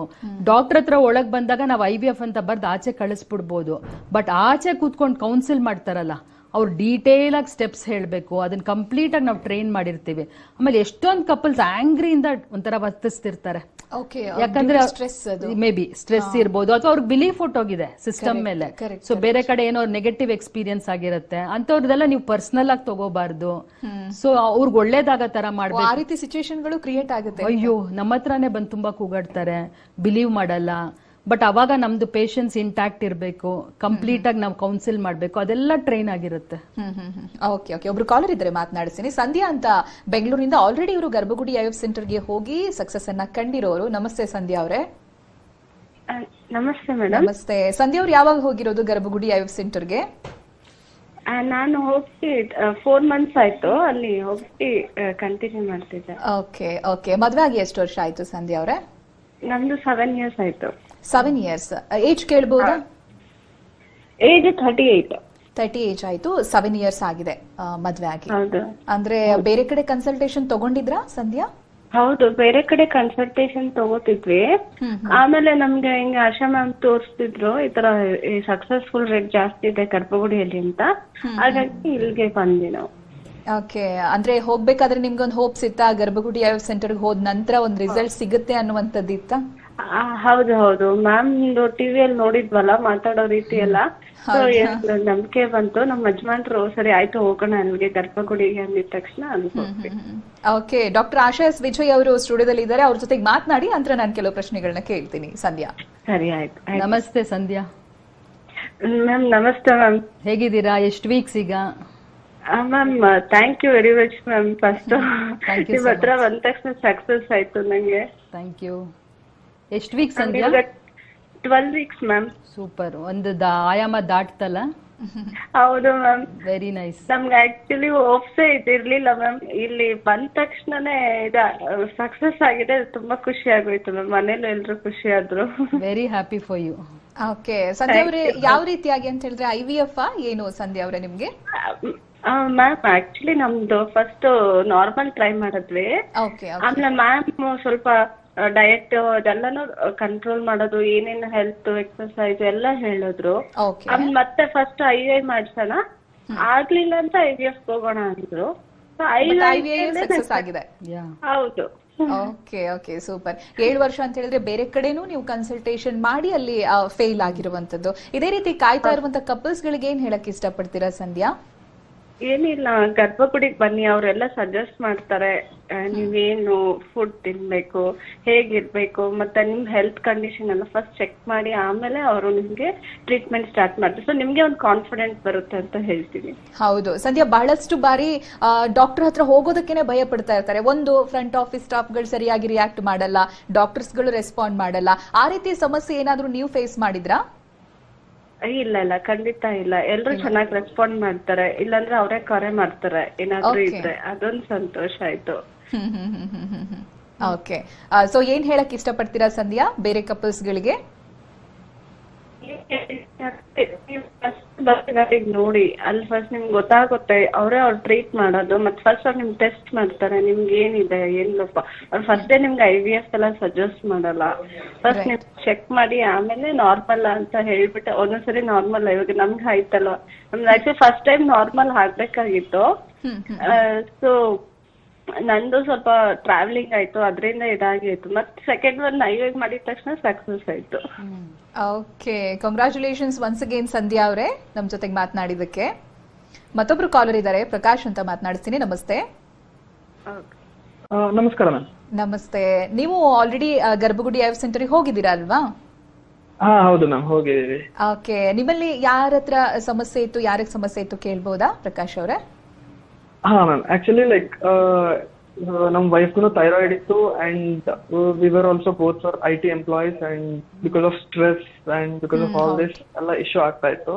ಡಾಕ್ಟರ್ ಹತ್ರ ಒಳಗ್ ಬಂದಾಗ ನಾವು ಐ ವಿ ಎಫ್ ಅಂತ ಬರ್ದು ಆಚೆ ಕಳಿಸ್ಬಿಡ್ಬೋದು. ಬಟ್ ಆಚೆ ಕೂತ್ಕೊಂಡು ಕೌನ್ಸಿಲ್ ಮಾಡ್ತಾರಲ್ಲ, ಅವ್ರು ಡೀಟೇಲ್ ಆಗಿ ಸ್ಟೆಪ್ಸ್ ಹೇಳಬೇಕು ಅದನ್ನ ಕಂಪ್ಲೀಟ್ ಆಗಿ ನಾವು ಟ್ರೈನ್ ಮಾಡಿರ್ತೀವಿ. ಆಮೇಲೆ ಎಷ್ಟೊಂದು ಕಪಲ್ಸ್ ಆಂಗ್ರಿಯಿಂದ ಒಂಥರ ವರ್ತಿಸ್ತಿರ್ತಾರೆ. ಯಾಕಂದ್ರೆ ಸ್ಟ್ರೆಸ್ ಅದು. ಮೇ ಬಿ ಸ್ಟ್ರೆಸ್ ಇರ್ಬೋದು. ಅಥವಾ ಅವ್ರಿಗೆ ಬಿಲೀಫ್ ಹೋಗಿದೆ ಸಿಸ್ಟಮ್ ಮೇಲೆ. ಸೊ ಬೇರೆ ಕಡೆ ಏನೋ ನೆಗೆಟಿವ್ ಎಕ್ಸ್ಪೀರಿಯನ್ಸ್ ಆಗಿರುತ್ತೆ. ಅಂತವ್ರದೆಲ್ಲ ನೀವು ಪರ್ಸನಲ್ ಆಗಿ ತಗೋಬಾರ್ದು. ಸೊ ಅವ್ರಿಗೆ ಒಳ್ಳೇದಾಗ ತರ ಮಾಡ್ಬೇಕು ಆ ರೀತಿ ಸಿಚುವೇಶನ್ಗಳು ಕ್ರಿಯೇಟ್ ಆಗುತ್ತೆ. ಅಯ್ಯೋ ನಮ್ಮ ಹತ್ರನೇ ಬಂದು ತುಂಬಾ ಕೂಗಾಡ್ತಾರೆ. ಬಿಲೀವ್ ಮಾಡಲ್ಲ. ಬಟ್ ಅವಾಗ ನಮ್ದು ಪೇಷನ್ಸ್ ಇಂಟ್ಯಾಕ್ಟ್ ಇರಬೇಕು. ಕಂಪ್ಲೀಟ್ ಆಗಿ ನಾವು ಕೌನ್ಸಿಲ್ ಮಾಡಬೇಕು. ಅದೆಲ್ಲ ಟ್ರೈನ್ ಆಗಿರುತ್ತೆ. ಹ್ಮ್ ಹ್ಮ್ ಹ್ಮ್. Okay okay. ಒಬ್ರು ಕಾಲರ್ ಇದ್ರೆ ಮಾತನಾಡಿಸ್ತೀನಿ. ಸಂಧ್ಯಾ ಅಂತ ಬೆಂಗಳೂರಿನಿಂದ ಆಲ್ರೆಡಿ ಇವರು ಗರ್ಭಗುಡಿ ಐಎಫ್ ಸೆಂಟರ್ಗೆ ಹೋಗಿ ಸಕ್ಸಸ್ ಅನ್ನ ಕಂಡಿರೋರು. ನಮಸ್ತೆ ಸಂಧ್ಯಾ ಅವರೇ. ನಮಸ್ತೆ ಮೇಡಮ್ ನಮಸ್ತೆ. ಸಂಧ್ಯಾ ಅವ್ರು ಯಾವಾಗ ಹೋಗಿರೋದು ಗರ್ಭಗುಡಿ ಐಎಫ್ ಸೆಂಟರ್ಗೆ? ನಾನು ಹೋಗಿ ಫೋರ್ ಮಂತ್ಸ್ ಆಯ್ತು. ಅಲ್ಲಿ ಹೋಗಿ ಕಂಟಿನ್ಯೂ ಮಾಡ್ತಿದ್ದೆ. Okay okay. ಮದ್ವೆ ಆಗಿ ಎಷ್ಟು ವರ್ಷ ಆಯ್ತು ಸಂಧ್ಯಾ ಅವರೇ? ನಮ್ದು ಸೆವೆನ್ ಇಯರ್ಸ್ ಆಯ್ತು. Seven years age ಕೇಳ್ಬೋದಾ? Age thirty eight thirty age ಆಯ್ತು. ಸೆವೆನ್ ಇಯರ್ಸ್ ಆಗಿದೆ ಮದ್ವೆ ಆಗಿ. ಅಂದ್ರೆ ಬೇರೆ ಕಡೆ ಕನ್ಸಲ್ಟೇಷನ್ ತಗೊಂಡಿದ್ರಾ ಸಂಧ್ಯಾ? ಹೌದು ಬೇರೆ ಕಡೆ ಕನ್ಸಲ್ಟೇಷನ್ ತಗೋತಿದ್ವಿ. ಆಮೇಲೆ ನಮ್ಗೆ ಹಿಂಗೆ ಆಶಾ ಮ್ಯಾಮ್ ತೋರಿಸ್ತಿದ್ರು ಈ ತರ ಸಕ್ಸಸ್ಫುಲ್ ರೇಟ್ ಜಾಸ್ತಿ ಇದೆ ಗರ್ಭಗುಡಿಯಲ್ಲಿ ಅಂತ. ಹಾಗಾಗಿ ಇಲ್ಲಿಗೆ ಬಂದ್ವಿ ನಾವು. ಓಕೆ ಅಂದ್ರೆ ಹೋಗ್ಬೇಕಾದ್ರೆ ನಿಮ್ಗೊಂದು ಹೋಪ್ಸ್ ಇತ್ತಾ ಗರ್ಭಗುಡಿ ಸೆಂಟರ್ಗೆ ಹೋದ ನಂತರ ಒಂದು ರಿಸಲ್ಟ್ ಸಿಗುತ್ತೆ ಅನ್ನುವಂಥದ್ದು ಇತ್ತಾ ಹೌದು ಹೌದು. ಮ್ಯಾಮ್ ಟಿವಿಯಲ್ಲಿ ನೋಡಿದ್ವಲ್ಲ ಮಾತಾಡೋ ರೀತಿ ಎಲ್ಲ ಸೊ ನಂಬಿಕೆ ಬಂತು? ನಮ್ಮ ಯಜಮಾನ್ರು ಸರಿ ಆಯ್ತು ಹೋಗೋಣ ಅಲ್ಲಿಗೆ ಗರ್ಭಗುಡಿಗೆ ಅಂದಿದ ತಕ್ಷಣ okay doctor Asha S Vijay ಅವರು ಸ್ಟುಡಿಯೋದಲ್ಲಿ ಇದ್ದಾರೆ. ಅವ್ರ ಜೊತೆಗೆ ಮಾತನಾಡಿ ನಂತರ ನಾನು ಕೆಲವು ಪ್ರಶ್ನೆಗಳನ್ನ ಕೇಳ್ತೀನಿ. ಸಂಧ್ಯಾ. ಸರಿ ಆಯ್ತು ನಮಸ್ತೆ ಸಂಧ್ಯಾ. ಮ್ಯಾಮ್ ನಮಸ್ತೆ ಮ್ಯಾಮ್ ಹೇಗಿದ್ದೀರಾ? ಎಷ್ಟು ವೀಕ್ಸ್ ಈಗ? Ma'am thank you very much ma'am first ನಿಮ್ಮ ಹತ್ರ ಬಂದ ತಕ್ಷಣ ಸಕ್ಸಸ್ ಆಯ್ತು ನಂಗೆ. ಥ್ಯಾಂಕ್ ಯು ಎಷ್ಟು weeks Sandhya twelve weeks ma'am super ಒಂದು ದಾ- ಆಯಾಮ ದಾಟ್ತಲ್ಲ? ಹೌದು ಮ್ಯಾಮ್ ವೆರಿ ನೈಸ್ ನಮ್ಗೆ ಆಕ್ಚುಲಿ ಹೋಪ್ಸೇ ಇದಿರ್ಲಿಲ್ಲ ಮ್ಯಾಮ್ ಇಲ್ಲಿ ಬಂದ ತಕ್ಷಣನೇ ಇದ ಸಕ್ಸಸ್ ಆಗಿದೆ. ತುಂಬಾ ಖುಷಿ ಆಗೋಯ್ತು ಮ್ಯಾಮ್ ಮನೇಲಿ ಎಲ್ರು ಖುಷಿ ಆದ್ರು. Very happy for you okay Sandhya ಅವರೇ ಯಾವ ರೀತಿಯಾಗಿ ಅಂತ ಹೇಳಿದ್ರೆ ಐ ವಿ ಎಫ್ ಏನು ಸಂಧ್ಯಾ ಅವರೇ ನಿಮ್ಗೆ? ಮ್ಯಾಮ್ ಆಕ್ಚುಲಿ ನಮ್ದು ಫಸ್ಟ್ ನಾರ್ಮಲ್ ಟ್ರೈ ಮಾಡಿದ್ವಿ. ಓಕೆ ಆಮೇಲೆ ಮ್ಯಾಮ್ ಸ್ವಲ್ಪ ಡಯಟ್ ಅದೆಲ್ಲಾನು ಕಂಟ್ರೋಲ್ ಮಾಡೋದು ಏನೇನು ಹೆಲ್ತ್ ಎಕ್ಸರ್ಸೈಸ್ ಎಲ್ಲ ಹೇಳಿದ್ರು. ಓಕೆ ಆಮೇಲೆ ಮತ್ತೆ ಫಸ್ಟ್ ಐ ಐ ಮಾಡ್ಸೋಣ. ಆಗ್ಲಿಲ್ಲ ಅಂತ ಐ ವಿ ಎಫ್ ಹೋಗೋಣ ಅಂದ್ರು. ಸಕ್ಸಸ್ ಆಗಿದೆ. ಯಾ ಹೌದು. ಓಕೆ ಓಕೆ ಸೂಪರ್ ಏಳು ವರ್ಷ ಅಂತ ಹೇಳಿದ್ರೆ ಬೇರೆ ಕಡೆನೂ ನೀವು ಕನ್ಸಲ್ಟೇಷನ್ ಮಾಡಿ ಅಲ್ಲಿ ಫೇಲ್ ಆಗಿರುವಂತದ್ದು ಇದೇ ರೀತಿ ಕಾಯ್ತಾ ಇರುವಂತ ಕಪಲ್ಸ್ ಗಳಿಗೆ ಏನ್ ಹೇಳಕ್ ಇಷ್ಟಪಡ್ತೀರಾ ಸಂಧ್ಯಾ? ಏನಿಲ್ಲ, ಗರ್ಭಗುಡಿಗೆ ಬನ್ನಿ, ಅವರೆಲ್ಲ ಸಜೆಸ್ಟ್ ಮಾಡ್ತಾರೆ ನೀವ್ ನೀವೇನು ಫುಡ್ ತಿನ್ಬೇಕು, ಹೇಗಿರ್ಬೇಕು, ಮತ್ತೆ ನಿಮ್ ಹೆಲ್ತ್ ಕಂಡೀಷನ್ ಎಲ್ಲ ಫಸ್ಟ್ ಚೆಕ್ ಮಾಡಿ, ಆಮೇಲೆ ಅವರು ನಿಮ್ಗೆ ಟ್ರೀಟ್ಮೆಂಟ್ ಸ್ಟಾರ್ಟ್ ಮಾಡ್ತಾರೆ. ಸೊ ನಿಮ್ಗೆ ಒಂದು ಕಾನ್ಫಿಡೆಂಟ್ ಬರುತ್ತೆ ಅಂತ ಹೇಳ್ತೀನಿ. ಹೌದು. ಸಂಧ್ಯಾ, ಬಹಳಷ್ಟು ಬಾರಿ ಡಾಕ್ಟರ್ ಹತ್ರ ಹೋಗೋದಕ್ಕೇನೆ ಭಯ ಪಡ್ತಾ ಇರ್ತಾರೆ. ಒಂದು ಫ್ರಂಟ್ ಆಫೀಸ್ ಸ್ಟಾಫ್ಗಳು ಸರಿಯಾಗಿ ರಿಯಾಕ್ಟ್ ಮಾಡಲ್ಲ ಡಾಕ್ಟರ್ಸ್ಗಳು ರೆಸ್ಪಾಂಡ್ ಮಾಡಲ್ಲ. ಆ ರೀತಿ ಸಮಸ್ಯೆ ಏನಾದರೂ ನೀವು ಫೇಸ್ ಮಾಡಿದ್ರಾ? ಇಲ್ಲ ಇಲ್ಲ ಖಂಡಿತ ಇಲ್ಲ. ಎಲ್ರು ಚೆನ್ನಾಗಿ ರೆಸ್ಪಾಂಡ್ ಮಾಡ್ತಾರೆ. ಇಲ್ಲಾಂದ್ರೆ ಅವರೇ ಕರೆ ಮಾಡ್ತಾರೆ. ಏನಾದ್ರೂ ಇದ್ರೆ. ಅದೊಂದು ಸಂತೋಷ ಆಯ್ತು. ಓಕೆ ಸೊ ಏನ್ ಹೇಳಕ್ ಇಷ್ಟಪಡ್ತೀರಾ ಸಂಧ್ಯಾ? ಬೇರೆ ಕಪಲ್ಸ್ ಗಳಿಗೆ? ನೋಡಿ ಅಲ್ಲಿ ಫಸ್ಟ್ ನಿಮ್ಗೆ ಗೊತ್ತಾಗುತ್ತೆ ಅವರೇ ಅವ್ರು ಟ್ರೀಟ್ ಮಾಡೋದು ಮತ್ತೆ ಫಸ್ಟ್ ಅವ್ರು ನಿಮ್ಗೆ ಟೆಸ್ಟ್ ಮಾಡ್ತಾರೆ ನಿಮ್ಗೆ ಏನಿದೆ ಏನಿಲ್ಲಪ್ಪ ಅವ್ರು ಫಸ್ಟ್ ಡೇ ನಿಮ್ಗೆ ಐ ವಿ ಎಫ್ ಎಲ್ಲ ಸಜೆಸ್ಟ್ ಮಾಡಲ್ಲ. ಫಸ್ಟ್ ನೀವು ಚೆಕ್ ಮಾಡಿ ಆಮೇಲೆ ನಾರ್ಮಲ್ ಅಂತ ಹೇಳ್ಬಿಟ್ಟು ಒಂದೊಂದ್ಸರಿ ನಾರ್ಮಲ್ ಇವಾಗ ನಮ್ಗೆ ಆಯ್ತಲ್ಲ. ನಮ್ದು ಆಕ್ಚುಲಿ ಫಸ್ಟ್ ಟೈಮ್ ನಾರ್ಮಲ್ ಆಗ್ಬೇಕಾಗಿತ್ತು. ಸೊ ನಂದು ಸ್ವಲ್ಪ ಟ್ರಾವೆಲಿಂಗ್ ಆಯ್ತು ಅದರಿಂದ ಇದಾಗಿತ್ತು. ಮತ್ತೆ ಸೆಕೆಂಡ್ ಒನ್ ಐವಾಗ ಮಾಡಿದ ತಕ್ಷಣ ಸಕ್ಸಸ್ ಆಯ್ತು. Okay congratulations once again Sandhya ಅವರೇ ನಮ್ಮ ಜೊತೆಗೆ ಮಾತನಾಡಿದಕ್ಕೆ ಮತ್ತೊಬ್ರು ಕಾಲರ್ ಇದ್ದಾರೆ ಪ್ರಕಾಶ್ ಅಂತ ಮಾತನಾಡಿಸ್ತೀನಿ ನಮಸ್ತೆ. ನಮಸ್ಕಾರ ಮ್ಯಾಮ್. ನಮಸ್ತೆ. ನೀವು ಆಲ್ರೆಡಿ ಗರ್ಭಗುಡಿ ಐವ್ ಸೆಂಟರ್ಗೆ ಹೋಗಿದ್ದೀರಾ ಅಲ್ವಾ? ಹಾ ಹೌದು ಮ್ಯಾಮ್ ಹೋಗಿದ್ದೀವಿ. ಓಕೆ ನಿಮ್ಮಲ್ಲಿ ಯಾರ ಹತ್ರ ಸಮಸ್ಯೆ ಇತ್ತು ಯಾರಿಗೆ ಸಮಸ್ಯೆ ಇತ್ತು ಕೇಳ್ಬೋದಾ ಪ್ರಕಾಶ್ ಅವರೇ? ಹಾ ಮ್ಯಾಮ್ ಆಕ್ಚುಲಿ ಲೈಕ್ ನಮ್ ವೈಫ್ಗೂ ಥೈರಾಯ್ಡ್ ಇತ್ತು and we were also both for I T employees and because of stress and because of all this ಎಲ್ಲ ಇಶ್ಯೂ ಆಗ್ತಾ ಇತ್ತು.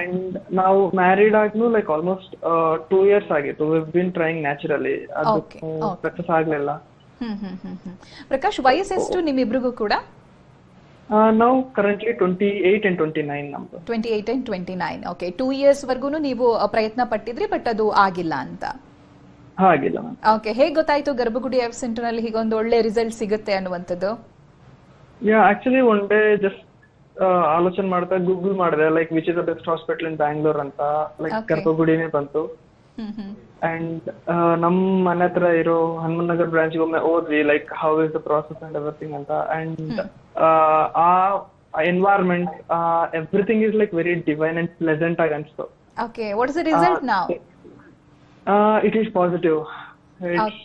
ಅಂಡ್ ನಾವು ಮ್ಯಾರಿಡ್ ಆಗ್ನು ಲೈಕ್ ಆಲ್ಮೋಸ್ಟ್ ಟೂ ಇಯರ್ಸ್ ಆಗಿತ್ತು. ವಿ ಬಿನ್ ಟ್ರೈಂಗ್ ನ್ಯಾಚುರಲಿ ಅದು. ಸಕ್ಸಸ್ ಆಗ್ಲಿಲ್ಲ. ಪ್ರಕಾಶ್ ವಯಸ್ ಎಷ್ಟು ಹ್ಮ್. ಪ್ರಕಾಶ್ ವಯಸ್ಸೆಷ್ಟು ನಿಮ್ಮಿಬ್ರಿಗೂ ಕೂಡ? ನಾವು currently twenty eight and twenty nine ನಮ್ದು. Twenty eight and twenty nine okay two years ವರ್ಗೂ ನೀವು ಪ್ರಯತ್ನ ಪಟ್ಟಿದ್ರಿ ಬಟ್ ಅದು ಆಗಿಲ್ಲ ಅಂತ. ಹಾಗಿಲ್ಲ ಓಕೆ ಹೇಗ್ ಗೊತ್ತಾಯ್ತು ಗರ್ಭಗುಡಿ ಎಫ್ ಸೆಂಟರ್ನಲ್ಲಿ ಒಂದು ಒಳ್ಳೆ ರಿಸಲ್ಟ್ ಸಿಗುತ್ತೆ ಅನ್ನುವಂಥದ್ದು? Yeah actually one day just ಆಲೋಚನೆ ಮಾಡ್ತಾ ಗೂಗಲ್ ಮಾಡಿದೆ like which is the best hospital in Bangalore ಅಂತ ಲೈಕ್ ಗರ್ಭಗುಡಿನೇ ಬಂತು. ಅಂಡ್ ನಮ್ ಮನೆ ಹತ್ರ ಇರೋ ಹನುಮನ್ ನಗರ್ ಬ್ರಾಂಚ್ ಒಮ್ಮೆ ಓದ್ವಿ like how is the process and everything ಅಂತ. ಅಂಡ್ ಆ environment everything is like very divine and pleasant ಆಗಿ ಅನ್ಸ್ತು. Okay what is the result ನಾವ್ it is positive it's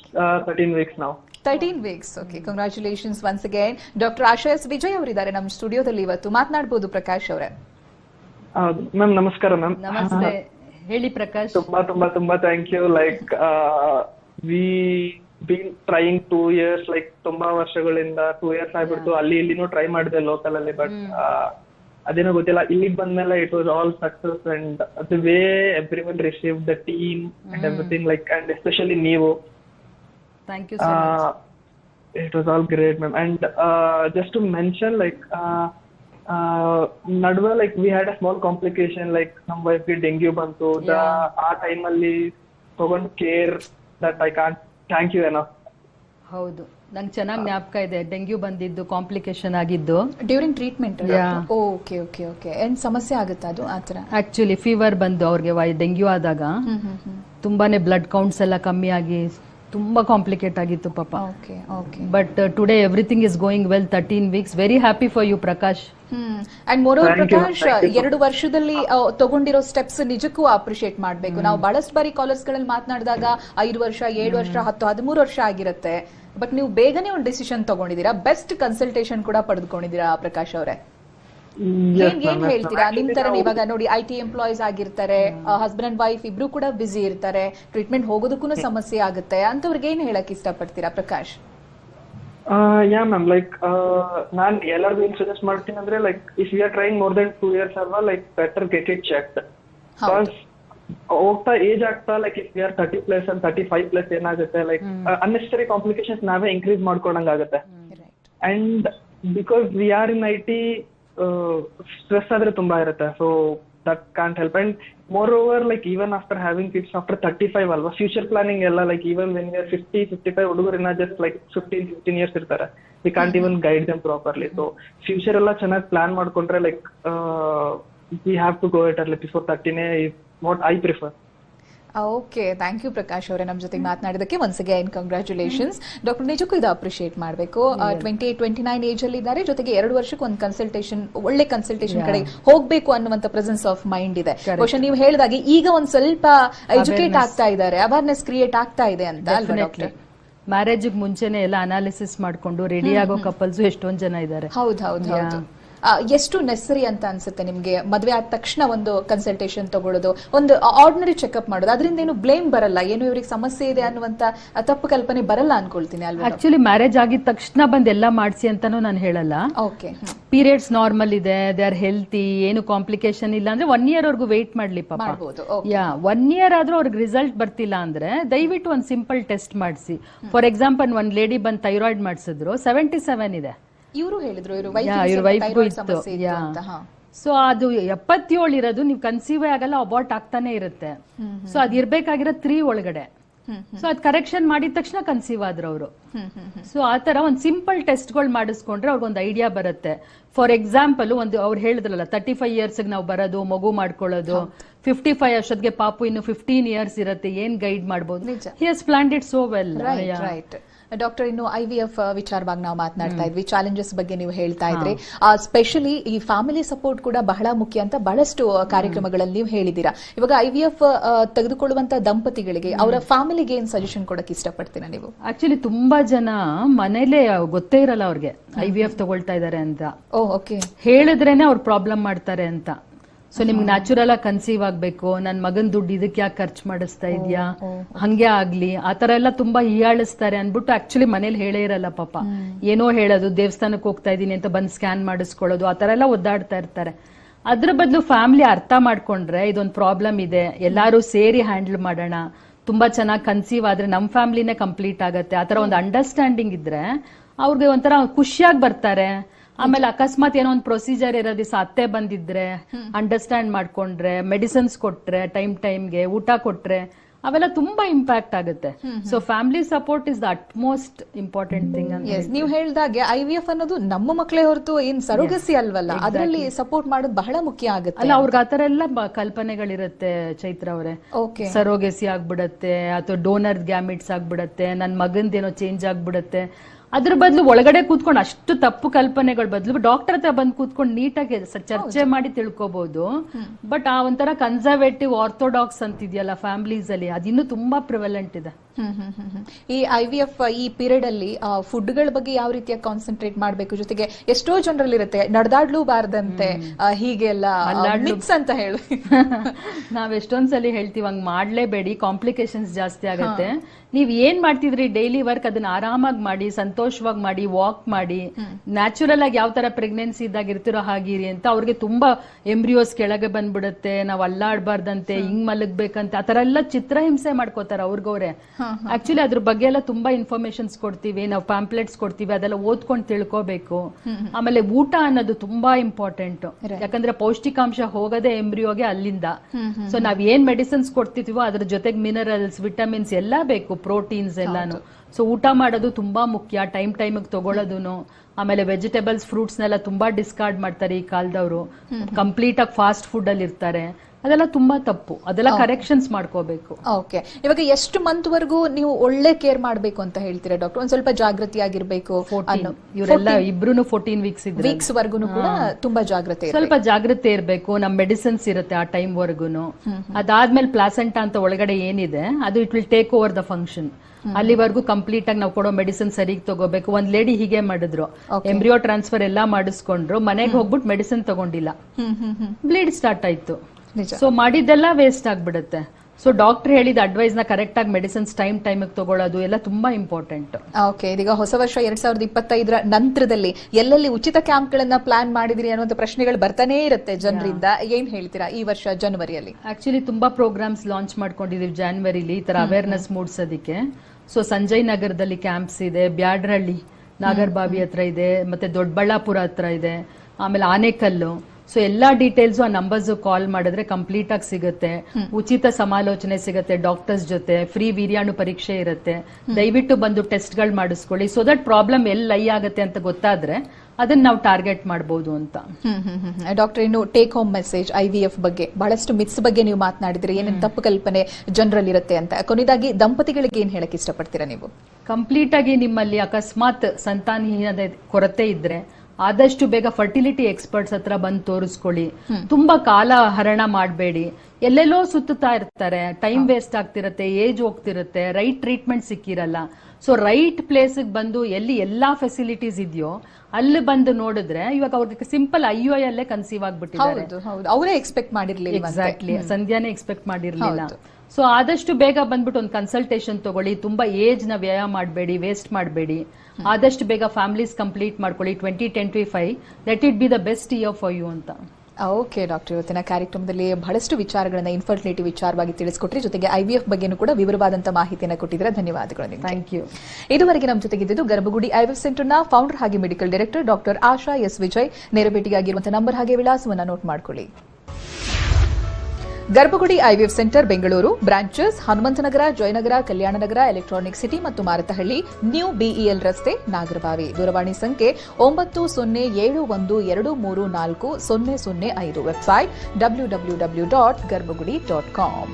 thirteen weeks ನಾವು thirteen weeks okay congratulations once again doctor Asha S Vijay ಅವರಿದ್ದಾರೆ ನಮ್ಮ ಸ್ಟುಡಿಯೋದಲ್ಲಿ ಇವತ್ತು. ಮಾತನಾಡಬಹುದು ಪ್ರಕಾಶ್ ಅವರೇ. ಮ್ಯಾಮ್ ನಮಸ್ಕಾರ ಮ್ಯಾಮ್ ನಮಸ್ತೆ. ಹೇಳಿ ಪ್ರಕಾಶ್. ತುಂಬಾ ತುಂಬಾ ತುಂಬಾ thank you like we been trying two years like ತುಂಬಾ ವರ್ಷಗಳಿಂದ ಟೂ ಇಯರ್ಸ್ ಆಗ್ಬಿಡ್ತು. ಅಲ್ಲಿ ಇಲ್ಲಿನೂ ಟ್ರೈ ಮಾಡಿದೆ ಲೋಕಲ್ ಅಲ್ಲಿ ಬಟ್ ಅದೇನೋ ಗೊತ್ತಿಲ್ಲ ಇಲ್ಲಿಗೆ ಬಂದ್ಮೇಲೆ it was all success and the way everyone receive the team and everything like and especially ನೀವು. Thank you it was all great, ma'am. And uh, just to mention, like, uh, uh, ನಡುವೆ like we had a small complication like ನಮ್ ವೈಫ್ಗೆ dengue ಬಂತು. ಆ ಟೈಮಲ್ಲಿ ತಗೊಂಡ್ care that I can't thank you ಏನೋ ಹೌದು. ನಂಗೆ ಚೆನ್ನಾಗಿ ಜ್ಞಾಪಕ ಇದೆ. ಡೆಂಗ್ಯೂ ಬಂದಿದ್ದು ಕಾಂಪ್ಲಿಕೇಶನ್ ಆಗಿದ್ದು. During treatment. Okay okay okay. ಏನ್ ಸಮಸ್ಯೆ ಆಗುತ್ತಾ ಅದು? ಆತರ ಆಕ್ಚುಲಿ ಫೀವರ್ ಬಂದು ಅವ್ರಿಗೆ ವೈ ಡೆಂಗ್ಯೂ ಆದಾಗ ತುಂಬಾನೇ ಬ್ಲಡ್ ಕೌಂಟ್ಸ್ ಎಲ್ಲ ಕಮ್ಮಿ ಆಗಿ ತುಂಬಾ ಕಾಂಪ್ಲಿಕೇಟ್ ಆಗಿತ್ತು ಪಾಪ. Okay okay but today everything is going well thirteen weeks very happy for you Prakash hmm and moreover Prakash ಎರಡು ವರ್ಷದಲ್ಲಿ ತಗೊಂಡಿರೋ ಸ್ಟೆಪ್ಸ್ ನಿಜಕ್ಕೂ ಅಪ್ರಿಶಿಯೇಟ್ ಮಾಡಬೇಕು. ನಾವು ಬಹಳಷ್ಟು ಬಾರಿ ಕಾಲರ್ಸ್ಗಳಲ್ಲಿ ಮಾತನಾಡಿದಾಗ ಐದು ವರ್ಷ ಏಳು ವರ್ಷ ಹತ್ತು ಹದಿಮೂರು ವರ್ಷ ಆಗಿರುತ್ತೆ. ಬಟ್ ನೀವು ಬೇಗನೆ ಒಂದು ಡಿಸಿಷನ್ ತಗೊಂಡಿದ್ದೀರಾ? ಬೆಸ್ಟ್ ಕನ್ಸಲ್ಟೇಷನ್ ಕೂಡ ಪಡೆದುಕೊಂಡಿದ್ದೀರಾ ಪ್ರಕಾಶ್ ಅವರೇ? ಏನ್ ಏನ್ ಹೇಳ್ತೀರಾ? ನಿಮ್ ತರ ಇವಾಗ ನೋಡಿ ಐ ಟಿ ಎಂಪ್ಲಾಯೀಸ್ ಆಗಿರ್ತಾರೆ ಹಸ್ಬೆಂಡ್ ಅಂಡ್ ವೈಫ್ ಇಬ್ರು ಕೂಡ ಬಿಸಿ ಇರ್ತಾರೆ. ಟ್ರೀಟ್ಮೆಂಟ್ ಹೋಗೋದಕ್ಕೂ ಸಮಸ್ಯೆ ಆಗುತ್ತೆ. ಅಂತವ್ರಿಗೆ ಏನ್ ಹೇಳಕ್ ಇಷ್ಟಪಡ್ತೀರಾ ಪ್ರಕಾಶ್? ಯಾ ಮ್ಯಾಮ್ ಲೈಕ್ ನಾನ್ ಎಲ್ಲರಿಗೂ ಏನ್ ಸಜೆಸ್ಟ್ ಮಾಡ್ತೀನಿ ಅಂದ್ರೆ like if you are trying more then two years ಅಲ್ವಾ like better get it check. ಹೋಗ್ತಾ ಏಜ್ ಆಗ್ತಾ like if you are thirty plus and thirty five plus ಏನಾಗುತ್ತೆ ಲೈಕ್ ಅನ್ನೆಸರಿ ಕಾಂಪ್ಲಿಕೇಶನ್ಸ್ ನಾವೇ increase ಮಾಡ್ಕೊಂಡಂಗಾಗುತ್ತೆ. And because we are in I T stress ಆದ್ರೆ ತುಂಬಾ ಇರುತ್ತೆ. So that can't help and moreover like even after having kids after thirty five ಅಲ್ವಾ future planning ಎಲ್ಲ like even when you're fifty fifty five ಹುಡುಗರಿನ just like fifteen fifteen years ಇರ್ತಾರೆ. We can't even guide them properly so future ಎಲ್ಲ ಚೆನ್ನಾಗಿ plan ಮಾಡ್ಕೊಂಡ್ರೆ like we have to go it early before ತರ್ಟಿನೇ what I prefer okay thank you Prakash ಅವರೇ ನಮ್ಮ ಜೊತೆ ಮಾತನಾಡಿದಕ್ಕೆ once again congratulations doctor ನಿಜಕ್ಕೂ ಇದು ಅಪ್ರಿಷಿಯೇಟ್ ಮಾಡಬೇಕು. ಟ್ವೆಂಟಿ ಟ್ವೆಂಟಿ ನೈನ್ ಏಜ್ ಅಲ್ಲಿ ಇದ್ದಾರೆ. ಜೊತೆಗೆ ಎರಡು ವರ್ಷಕ್ಕೆ ಒಂದು ಕನ್ಸಲ್ಟೇಷನ್ ಒಳ್ಳೆ ಕನ್ಸಲ್ಟೇಷನ್ ಕಡೆ ಹೋಗಬೇಕು ಅನ್ನುವಂಥ ಪ್ರೆಸೆನ್ಸ್ ಆಫ್ ಮೈಂಡ್ ಇದೆ. ಬಹುಶಃ ನೀವು ಹೇಳಿದಾಗೆ ಈಗ ಒಂದು ಸ್ವಲ್ಪ ಎಜುಕೇಟ್ ಆಗ್ತಾ ಇದ್ದಾರೆ. ಅವೇರ್ನೆಸ್ ಕ್ರಿಯೇಟ್ ಆಗ್ತಾ ಇದೆ ಅಂತ ಅಲ್ವಾ ಡಾಕ್ಟರ್ ಮ್ಯಾರೇಜ್ ಮುಂಚೆನೆ ಎಲ್ಲ ಅನಾಲಿಸಿಸ್ ಮಾಡ್ಕೊಂಡು ರೆಡಿ ಆಗೋ ಕಪಲ್ಸ್ ಎಷ್ಟೊಂದ್ ಜನ ಇದ್ದಾರೆ. ಹೌದು ಹೌದು. ಎಷ್ಟು ನೆಸರಿ ಅಂತ ಅನ್ಸುತ್ತೆ ನಿಮ್ಗೆ? ಮದುವೆ ಆದ ತಕ್ಷಣ ಒಂದು ಕನ್ಸಲ್ಟೇಷನ್ ತಗೊಳ್ಳೋದು ಒಂದು ಆರ್ಡಿನರಿ ಚೆಕ್ಅಪ್ ಮಾಡೋದು ಅದರಿಂದ ಏನು ಬ್ಲೇಮ್ ಬರಲ್ಲ? ಏನು ಇವ್ರಿಗೆ ಸಮಸ್ಯೆ ಇದೆ ಅನ್ನುವಂತ ತಪ್ಪು ಕಲ್ಪನೆ ಬರಲ್ಲ ಅನ್ಕೊಳ್ತೀನಿ ಅಲ್ವಾ ಆಕ್ಚುಲಿ ಮ್ಯಾರೇಜ್ ಆಗಿದ ತಕ್ಷಣ ಬಂದ್ ಎಲ್ಲ ಮಾಡಿಸಿ ಅಂತಾನು ನಾನು ಹೇಳಲ್ಲ. ಓಕೆ ಪೀರಿಯಡ್ಸ್ ನಾರ್ಮಲ್ ಇದೆ ದೇ ಆರ್ ಹೆಲ್ತಿ ಏನು ಕಾಂಪ್ಲಿಕೇಶನ್ ಇಲ್ಲ ಅಂದ್ರೆ ಒನ್ ಇಯರ್ ವರ್ಗೂ ವೇಟ್ ಮಾಡ್ಲಿ ಪಾಪ. ಮಾಡ್ಬೋದು ಯಾ ಒನ್ ಇಯರ್ ಆದ್ರೂ ಅವ್ರಿಗೆ ರಿಸಲ್ಟ್ ಬರ್ತಿಲ್ಲ ಅಂದ್ರೆ ದಯವಿಟ್ಟು ಒಂದು ಸಿಂಪಲ್ ಟೆಸ್ಟ್ ಮಾಡಿಸಿ. ಫಾರ್ ಎಕ್ಸಾಂಪಲ್ ಒಂದ್ ಲೇಡಿ ಬಂದು ಥೈರಾಯ್ಡ್ ಮಾಡಿಸಿದ್ರು ಸೆವೆಂಟಿ ಸೆವೆನ್ ಇದೆ. ಇವರು ಹೇಳಿದ್ರು ಇವರು ವೈಫ್ಗೂ ಇತ್ತು. ಸಮಸ್ಯೆ ಇತ್ತು ಅಂತ ಸೊ ಅದು ಎಪ್ಪತ್ತೇಳು ಇರೋದು ನೀವು ಕನ್ಸೀವ್ ಆಗಲ್ಲ ಅಬಾರ್ಟ್ ಆಗ್ತಾನೆ ಇರುತ್ತೆ. ಸೊ ಅದ್ ಇರ್ಬೇಕಾಗಿರೋ ತ್ರೀ ಒಳಗಡೆ. ಸೊ ಅದ್ ಕರೆಕ್ಷನ್ ಮಾಡಿದ ತಕ್ಷಣ ಕನ್ಸೀವ್ ಆದ್ರು ಅವರು. ಸೊ ಆತರ ಒಂದ್ ಸಿಂಪಲ್ ಸಿಂಪಲ್ ಟೆಸ್ಟ್ಗಳು ಮಾಡಿಸ್ಕೊಂಡ್ರೆ ಅವ್ರಿಗೊಂದು ಐಡಿಯಾ ಬರುತ್ತೆ. ಫಾರ್ ಎಕ್ಸಾಂಪಲ್ ಒಂದು ಅವ್ರು ಹೇಳಿದ್ರಲ್ಲ ತರ್ಟಿ ಫೈವ್ ಇಯರ್ಸ್ ನಾವು ಬರೋದು ಮಗು ಮಾಡ್ಕೊಳ್ಳೋದು ಫಿಫ್ಟಿ ಫೈವ್ ಅಷ್ಟೊತ್ತಿಗೆ ಪಾಪು ಇನ್ನು ಫಿಫ್ಟೀನ್ ಇಯರ್ಸ್ ಇರುತ್ತೆ ಏನ್ ಗೈಡ್ ಮಾಡಬಹುದು planned it so well right doctor ಇನ್ನು ಐ ವಿ ಎಫ್ ವಿಚಾರವಾಗಿ ನಾವು ಮಾತನಾಡ್ತಾ ಇದ್ವಿ. ಚಾಲೆಂಜಸ್ ಬಗ್ಗೆ ನೀವು ಹೇಳ್ತಾ ಇದ್ರಿ. ಸ್ಪೆಷಲಿ ಈ ಫ್ಯಾಮಿಲಿ ಸಪೋರ್ಟ್ ಕೂಡ ಬಹಳ ಮುಖ್ಯ ಅಂತ ಬಹಳಷ್ಟು ಕಾರ್ಯಕ್ರಮಗಳಲ್ಲಿ ನೀವು ಹೇಳಿದ್ದೀರಾ. ಇವಾಗ ಐ ವಿ ಎಫ್ ತೆಗೆದುಕೊಳ್ಳುವಂತ ದಂಪತಿಗಳಿಗೆ ಅವರ ಫ್ಯಾಮಿಲಿಗೆ ಏನ್ ಸಜೆಷನ್ ಕೊಡಕ್ಕೆ ಇಷ್ಟಪಡ್ತೀರಾ ನೀವು? ಆಕ್ಚುಲಿ ತುಂಬಾ ಜನ ಮನೇಲೆ ಗೊತ್ತೇ ಇರಲ್ಲ ಅವ್ರಿಗೆ. ಐ ವಿ ಎಫ್ ತಗೊಳ್ತಾ ಇದಾರೆ ಅಂತ. ಓ ಓಕೆ ಹೇಳಿದ್ರೇನೆ ಅವ್ರು ಪ್ರಾಬ್ಲಮ್ ಮಾಡ್ತಾರೆ ಅಂತ. ಸೊ ನಿಮ್ಗೆ ನ್ಯಾಚುರಲ್ ಆಗಿ ಕನ್ಸೀವ್ ಆಗ್ಬೇಕು. ನನ್ ಮಗನ್ ದುಡ್ಡು ಇದಕ್ಕೆ ಯಾಕೆ ಖರ್ಚು ಮಾಡಿಸ್ತಾ ಇದ್ಯಾ? ಹಂಗೆ ಆಗ್ಲಿ. ಆತರ ಎಲ್ಲ ತುಂಬಾ ಹೀಯಾಳಿಸ್ತಾರೆ ಅನ್ಬಿಟ್ಟು ಆಕ್ಚುಲಿ ಮನೇಲಿ ಹೇಳೇ ಇರಲ್ಲ ಪಾಪ. ಏನೋ ಹೇಳೋದು ದೇವಸ್ಥಾನಕ್ಕೆ ಹೋಗ್ತಾ ಇದೀನಿ ಅಂತ ಬಂದ್ ಸ್ಕ್ಯಾನ್ ಮಾಡಿಸ್ಕೊಳ್ಳೋದು ಆತರ ಎಲ್ಲ ಒದ್ದಾಡ್ತಾ ಇರ್ತಾರೆ. ಅದ್ರ ಬದಲು ಫ್ಯಾಮಿಲಿ ಅರ್ಥ ಮಾಡ್ಕೊಂಡ್ರೆ ಇದೊಂದು ಪ್ರಾಬ್ಲಮ್ ಇದೆ. ಎಲ್ಲಾರು ಸೇರಿ ಹ್ಯಾಂಡಲ್ ಮಾಡೋಣ. ತುಂಬಾ ಚೆನ್ನಾಗಿ ಕನ್ಸೀವ್ ಆದ್ರೆ ನಮ್ ಫ್ಯಾಮಿಲಿನೇ ಕಂಪ್ಲೀಟ್ ಆಗತ್ತೆ. ಆತರ ಒಂದು ಅಂಡರ್ಸ್ಟ್ಯಾಂಡಿಂಗ್ ಇದ್ರೆ ಅವ್ರಿಗೆ ಒಂಥರ ಖುಷಿಯಾಗಿ ಬರ್ತಾರೆ. ಆಮೇಲೆ ಅಕಸ್ಮಾತ್ ಏನೋ ಒಂದು ಪ್ರೊಸೀಜರ್ ಇರೋ ದಿವಸ ಅತ್ತೆ ಬಂದಿದ್ರೆ ಅಂಡರ್ಸ್ಟ್ಯಾಂಡ್ ಮಾಡ್ಕೊಂಡ್ರೆ ಮೆಡಿಸಿನ್ಸ್ ಕೊಟ್ರೆ ಟೈಮ್ ಟೈಮ್ಗೆ ಊಟ ಕೊಟ್ರೆ ಅವೆಲ್ಲ ತುಂಬಾ ಇಂಪ್ಯಾಕ್ಟ್ ಆಗುತ್ತೆ. So family support is the utmost important thing ಅಂತ ನೀವು ಹೇಳ್ದಾಗೆ ಐ ವಿ ಎಫ್ ಅನ್ನೋದು ನಮ್ಮ ಮಕ್ಕಳೇ ಹೊರತು ಏನ್ ಸರೋಗಸಿ ಅಲ್ವಲ್ಲ ಅದರಲ್ಲಿ ಸಪೋರ್ಟ್ ಮಾಡೋದು ಬಹಳ ಮುಖ್ಯ ಆಗುತ್ತೆ. ಅಲ್ಲ ಅವ್ರಿಗೆ ಆತರ ಎಲ್ಲ ಕಲ್ಪನೆಗಳಿರುತ್ತೆ ಚೈತ್ರ ಅವರೇ. ಸರೋಗಸಿ ಸರೋಗೆಸಿ ಆಗ್ಬಿಡತ್ತೆ ಅಥವಾ ಡೋನರ್ ಗ್ಯಾಮಿಟ್ಸ್ ಆಗ್ಬಿಡತ್ತೆ ನನ್ನ ಮಗಂದೇನೋ ಚೇಂಜ್ ಆಗ್ಬಿಡತ್ತೆ. ಅದ್ರ ಬದಲು ಒಳಗಡೆ ಕೂತ್ಕೊಂಡು ಅಷ್ಟು ತಪ್ಪು ಕಲ್ಪನೆಗಳ ಬದಲು ಡಾಕ್ಟರ್ ಹತ್ರ ಬಂದು ಕೂತ್ಕೊಂಡು ನೀಟಾಗಿ ಚರ್ಚೆ ಮಾಡಿ ತಿಳ್ಕೊಬಹುದು ಬಟ್ ಆ ಒಂಥರ ಕನ್ಸರ್ವೇಟಿವ್ ಆರ್ಥೋಡಾಕ್ಸ್ ಅಂತಿದ್ಯಲ್ಲ ಫ್ಯಾಮಿಲೀಸ್ ಅಲ್ಲಿ ಅದಿನ್ನೂ ತುಂಬಾ ಪ್ರಿವೆಲೆಂಟ್ ಇದೆ. ಈ ಐ ವಿ ಎಫ್ ಈ ಪೀರಿಯಡ್ ಅಲ್ಲಿ ಫುಡ್ಗಳ ಬಗ್ಗೆ ಯಾವ ರೀತಿಯ ಕಾನ್ಸಂಟ್ರೇಟ್ ಮಾಡಬೇಕು? ಜೊತೆಗೆ ಎಷ್ಟೋ ಜನರಲ್ಲಿ ಇರುತ್ತೆ ನಡೆದಾಡ್ಲೂಬಾರ್ದಂತೆ ಬಾರ್ದಂತೆ ಹೀಗೆ ಎಲ್ಲ ಮಿಕ್ಸ್ ಅಂತ ಹೇಳಿ. ನಾವ್ ಎಷ್ಟೊಂದ್ಸಲಿ ಹೇಳ್ತೀವಿ ಹಂಗ್ ಮಾಡ್ಲೇಬೇಡಿ ಕಾಂಪ್ಲಿಕೇಶನ್ಸ್ ಜಾಸ್ತಿ ಆಗತ್ತೆ. ನೀವ್ ಏನ್ ಮಾಡ್ತಿದ್ರಿ ಡೈಲಿ ವರ್ಕ್ ಅದನ್ನ ಆರಾಮಾಗಿ ಮಾಡಿ ಸಂತೋಷವಾಗಿ ಮಾಡಿ ವಾಕ್ ಮಾಡಿ ನ್ಯಾಚುರಲ್ ಆಗಿ ಯಾವ ತರ ಪ್ರೆಗ್ನೆನ್ಸಿ ಇದ್ದಾಗ ಇರ್ತಿರೋ ಹಾಗಿರಿ ಅಂತ ಅವ್ರಿಗೆ ತುಂಬಾ ಎಂಬ್ರಿಯೋಸ್ ಕೆಳಗೆ ಬಂದ್ಬಿಡುತ್ತೆ ನಾವ್ ಅಲ್ಲಾಡ್ಬಾರ್ದಂತೆ ಹಿಂಗ್ ಮಲಗ್ಬೇಕಂತೆ ಆತರ ಎಲ್ಲ ಚಿತ್ರಹಿಂಸೆ ಮಾಡ್ಕೋತಾರ ಅವ್ರಿಗವ್ರೆ. ಆಕ್ಚುಲಿ ಅದ್ರ ಬಗ್ಗೆ ಎಲ್ಲ ತುಂಬಾ ಇನ್ಫಾರ್ಮೇಶನ್ಸ್ ಕೊಡ್ತೀವಿ ನಾವು ಪ್ಯಾಂಪ್ಲೆಟ್ಸ್ ಕೊಡ್ತೀವಿ ಅದೆಲ್ಲ ಓದ್ಕೊಂಡು ತಿಳ್ಕೋಬೇಕು. ಆಮೇಲೆ ಊಟ ಅನ್ನೋದು ತುಂಬಾ ಇಂಪಾರ್ಟೆಂಟ್ ಯಾಕಂದ್ರೆ ಪೌಷ್ಟಿಕಾಂಶ ಹೋಗದೆ ಎಂಬ್ರಿಯೋಗೆ ಅಲ್ಲಿಂದ. ಸೊ ನಾವ್ ಏನ್ ಮೆಡಿಸಿನ್ಸ್ ಕೊಡ್ತಿದೀವೋ ಅದ್ರ ಜೊತೆಗೆ ಮಿನರಲ್ಸ್ ವಿಟಮಿನ್ಸ್ ಎಲ್ಲಾ ಬೇಕು ಪ್ರೋಟೀನ್ಸ್ ಎಲ್ಲಾನು. ಸೊ ಊಟ ಮಾಡೋದು ತುಂಬಾ ಮುಖ್ಯ. ಟೈಮ್ ಟೈಮಿಗೆ ತಗೊಳ್ಳೋದು ಆಮೇಲೆ ವೆಜಿಟೇಬಲ್ಸ್ ಫ್ರೂಟ್ಸ್ ನೆಲ್ಲ ತುಂಬಾ ಡಿಸ್ಕಾರ್ಡ್ ಮಾಡ್ತಾರೆ ಈ ಕಾಲದವರು. ಕಂಪ್ಲೀಟ್ ಆಗಿ ಫಾಸ್ಟ್ ಫುಡ್ ಅಲ್ಲಿ ಇರ್ತಾರೆ. ಅದೆಲ್ಲ ತುಂಬಾ ತಪ್ಪು. ಅದೆಲ್ಲ ಕರೆಕ್ಷನ್ಸ್ ಮಾಡ್ಕೋಬೇಕು. ಓಕೆ. ಇವಾಗ ಎಷ್ಟು ಮಂತ್ ವರೆಗೂ ನೀವು ಒಳ್ಳೆ ಕೇರ್ ಮಾಡಬೇಕು ಅಂತ ಹೇಳ್ತೀರಾ ಡಾಕ್ಟರ್ ಒಂದ್ ಸ್ವಲ್ಪ ಜಾಗೃತಿ ಆಗಿರ್ಬೇಕು ಇವರೆಲ್ಲ ಇಬ್ರು ಫೋರ್ಟೀನ್ ವೀಕ್ಸ್ ಇದ್ರೆ. ವೀಕ್ಸ್ ವರ್ಗು ಕೂಡ ತುಂಬಾ ಜಾಗ್ರತೆ ಇರ್ಬೇಕು. ಸ್ವಲ್ಪ ಜಾಗೃತಿ ಇರಬೇಕು. ನಮ್ ಮೆಡಿಸಿನ್ಸ್ ಇರುತ್ತೆ ಆ ಟೈಮ್ ವರ್ಗುನು. ಅದಾದ್ಮೇಲೆ ಪ್ಲಾಸೆಂಟಾ ಅಂತ ಒಳಗಡೆ ಏನಿದೆ ಅದು it will take over the function ಅಲ್ಲಿವರೆಗೂ ಕಂಪ್ಲೀಟ್ ಆಗಿ ನಾವು ಕೊಡೋ ಮೆಡಿಸಿನ್ ಸರಿಗೆ ತಗೋಬೇಕು. ಒಂದ್ ಲೇಡಿ ಹೀಗೆ ಮಾಡಿದ್ರು. ಎಂಬ್ರಿಯೋ ಟ್ರಾನ್ಸ್ಫರ್ ಎಲ್ಲಾ ಮಾಡಿಸ್ಕೊಂಡ್ರು. ಮನೆಗೆ ಹೋಗ್ಬಿಟ್ಟು ಮೆಡಿಸಿನ್ ತಗೊಂಡಿಲ್ಲ. ಬ್ಲೀಡ್ ಸ್ಟಾರ್ಟ್ ಆಯ್ತು. ನಿಜ. ಸೊ ಮಾಡಿದ್ದೆಲ್ಲ ವೇಸ್ಟ್ ಆಗ್ಬಿಡುತ್ತೆ. ಸೊ ಡಾಕ್ಟರ್ ಹೇಳಿದ ಅಡ್ವೈಸ್ನ ಕರೆಕ್ಟ್ ಆಗಿ ಮೆಡಿಸಿನ್ಸ್ ಟೈಮ್ ಟೈಮ್ ತಗೊಳ್ಳೋದು ಎಲ್ಲ ತುಂಬಾ ಇಂಪಾರ್ಟೆಂಟ್ ಓಕೆ ಇದೀಗ ಹೊಸ ವರ್ಷ ಎರಡ್ ಸಾವಿರದ ಇಪ್ಪತ್ತೈದರ ನಂತರದಲ್ಲಿ ಎಲ್ಲೆಲ್ಲಿ ಉಚಿತ ಕ್ಯಾಂಪ್ ಗಳನ್ನ ಪ್ಲಾನ್ ಮಾಡಿದಿರಿ ಅನ್ನುವಂತ ಪ್ರಶ್ನೆಗಳು ಬರ್ತಾನೆ ಇರುತ್ತೆ ಜನರಿಂದ. ಏನ್ ಹೇಳ್ತೀರಾ ಈ ವರ್ಷ ಜನವರಿಯಲ್ಲಿ? ಆಕ್ಚುಲಿ ತುಂಬಾ ಪ್ರೋಗ್ರಾಮ್ಸ್ ಲಾಂಚ್ ಮಾಡ್ಕೊಂಡಿದೀವಿ ಜಾನ್ವರಿಲಿ ಈ ತರ ಅವೇರ್ನೆಸ್ ಮೂಡ್ಸೋದಿಕ್ಕೆ. ಸೊ ಸಂಜಯ್ ನಗರದಲ್ಲಿ ಕ್ಯಾಂಪ್ಸ್ ಇದೆ ಬ್ಯಾಡ್ರಳ್ಳಿ ನಾಗರ್ಬಾವಿ ಹತ್ರ ಇದೆ, ಮತ್ತೆ ದೊಡ್ಡಬಳ್ಳಾಪುರ ಹತ್ರ ಇದೆ, ಆಮೇಲೆ ಆನೆಕಲ್ಲು. ಸೊ ಎಲ್ಲಾ ಡೀಟೇಲ್ಸ್ ಆ ನಂಬರ್ಸ್ ಕಾಲ್ ಮಾಡಿದ್ರೆ ಕಂಪ್ಲೀಟ್ ಆಗಿ ಸಿಗುತ್ತೆ. ಉಚಿತ ಸಮಾಲೋಚನೆ ಸಿಗುತ್ತೆ ಡಾಕ್ಟರ್ಸ್ ಜೊತೆ ಫ್ರೀ ವೀರ್ಯಾಣು ಪರೀಕ್ಷೆ ಇರುತ್ತೆ. ದಯವಿಟ್ಟು ಬಂದು ಟೆಸ್ಟ್ಗಳು ಮಾಡಿಸ್ಕೊಳ್ಳಿ. ಸೊ ದಟ್ ಪ್ರಾಬ್ಲಮ್ ಎಲ್ಲಿ ಲೈ ಆಗುತ್ತೆ ಅಂತ ಗೊತ್ತಾದ್ರೆ ಅದನ್ನ ನಾವು ಟಾರ್ಗೆಟ್ ಮಾಡಬಹುದು ಅಂತ. ಹ್ಮ್ ಹ್ಮ್ ಹ್ಮ್ ಡಾಕ್ಟರ್ ಇನ್ನು take home message I V F ಬಗ್ಗೆ. ಬಹಳಷ್ಟು ಮಿತ್ಸ್ ಬಗ್ಗೆ ನೀವು ಮಾತನಾಡಿದ್ರೆ. ಏನೇನು ತಪ್ಪು ಕಲ್ಪನೆ ಜನರಲ್ಲಿರುತ್ತೆ ಅಂತ. ಕೊನೆಯದಾಗಿ ದಂಪತಿಗಳಿಗೆ ಏನ್ ಹೇಳಕ್ ಇಷ್ಟಪಡ್ತೀರಾ ನೀವು? ಕಂಪ್ಲೀಟ್ ಆಗಿ ನಿಮ್ಮಲ್ಲಿ ಅಕಸ್ಮಾತ್ ಸಂತಾನಹೀನದ ಕೊರತೆ ಇದ್ರೆ ಆದಷ್ಟು ಬೇಗ ಫರ್ಟಿಲಿಟಿ ಎಕ್ಸ್ಪರ್ಟ್ಸ್ ಹತ್ರ ಬಂದು ತೋರಿಸ್ಕೊಳ್ಳಿ. ತುಂಬಾ ಕಾಲ ಹರಣ ಮಾಡಬೇಡಿ. ಎಲ್ಲೆಲ್ಲೋ ಸುತ್ತುತ್ತಾ ಇರ್ತಾರೆ ಟೈಮ್ ವೇಸ್ಟ್ ಆಗ್ತಿರತ್ತೆ ಏಜ್ ಹೋಗ್ತಿರುತ್ತೆ ರೈಟ್ ಟ್ರೀಟ್ಮೆಂಟ್ ಸಿಕ್ಕಿರಲ್ಲ. ಸೊ ರೈಟ್ ಪ್ಲೇಸ್ಗೆ ಬಂದು ಎಲ್ಲಿ ಎಲ್ಲಾ ಫೆಸಿಲಿಟೀಸ್ ಇದೆಯೋ ಅಲ್ಲಿ ಬಂದು ನೋಡಿದ್ರೆ ಇವಾಗ ಅವ್ರಿಗೆ ಸಿಂಪಲ್ ಐ ಯು ಐ ಅಲ್ಲೇ ಕನ್ಸೀವ್ ಆಗ್ಬಿಟ್ಟಿದ್ದಾರೆ. ಅವರೇ ಎಕ್ಸ್ಪೆಕ್ಟ್ ಮಾಡಿರ್ಲಿಲ್ಲ ಎಕ್ಸಾಕ್ಟ್ಲಿ ಸಂಧ್ಯಾನೇ ಎಕ್ಸ್ಪೆಕ್ಟ್ ಮಾಡಿರ್ಲಿಲ್ಲ. ಸೊ ಆದಷ್ಟು ಬೇಗ ಬಂದ್ಬಿಟ್ಟು ಒಂದು ಕನ್ಸಲ್ಟೇಷನ್ ತಗೊಳ್ಳಿ. ತುಂಬಾ ಏಜ್ನ ವ್ಯಯ ಮಾಡಬೇಡಿ ವೇಸ್ಟ್ ಮಾಡಬೇಡಿ. ಆದಷ್ಟು ಬೇಗ ಫ್ಯಾಮಿಲೀಸ್ ಕಂಪ್ಲೀಟ್ ಮಾಡ್ಕೊಳ್ಳಿ. Twenty twenty five let it be the best year for you ಅಂತ. ಓಕೆ ಡಾಕ್ಟರ್ ಇವತ್ತಿನ ಕಾರ್ಯಕ್ರಮದಲ್ಲಿ ಬಹಳಷ್ಟು ವಿಚಾರಗಳನ್ನ ಇನ್ಫರ್ಟಿಲಿಟಿ ವಿಚಾರವಾಗಿ ತಿಳಿಸ್ಕೊಟ್ರಿ. ಜೊತೆಗೆ ಐ ವಿ ಎಫ್ ಬಗ್ಗೆನೂ ಕೂಡ ವಿವರವಾದಂತಹ ಮಾಹಿತಿಯನ್ನು ಕೊಟ್ಟಿದ್ರೆ ಧನ್ಯವಾದಗಳು ಥ್ಯಾಂಕ್ ಯು ಇದುವರೆಗೆ ನಮ್ಮ ಜೊತೆಗಿದ್ದು ಗರ್ಭಗುಡಿ ಐವಿಎಫ್ ಸೆಂಟರ್ನ ಫೌಂಡರ್ ಹಾಗೆ medical director doctor Asha S Vijay. ನೇರ ಭೇಟಿಯಾಗಿರುವಂತಹ ನಂಬರ್ ಹಾಗೆ ವಿಳಾಸವನ್ನು ನೋಟ್ ಮಾಡ್ಕೊಳ್ಳಿ. Garbhagudi IVF centre, Bengaluru. Branches, Hanumanthanagar, Jayanagar, Kalyananagar, electronic city ಮತ್ತು ಮಾರತಹಳ್ಳಿ, ನ್ಯೂ ಬಿಇಎಲ್ ರಸ್ತೆ, ನಾಗರಬಾವಿ. ದೂರವಾಣಿ ಸಂಖ್ಯೆ ಒಂಬತ್ತು ಸೊನ್ನೆ ಏಳು ಒಂದು ಎರಡು ಮೂರು ನಾಲ್ಕು ಸೊನ್ನೆ ಸೊನ್ನೆ ಐದು. Website W W W dot Garbhagudi dot com.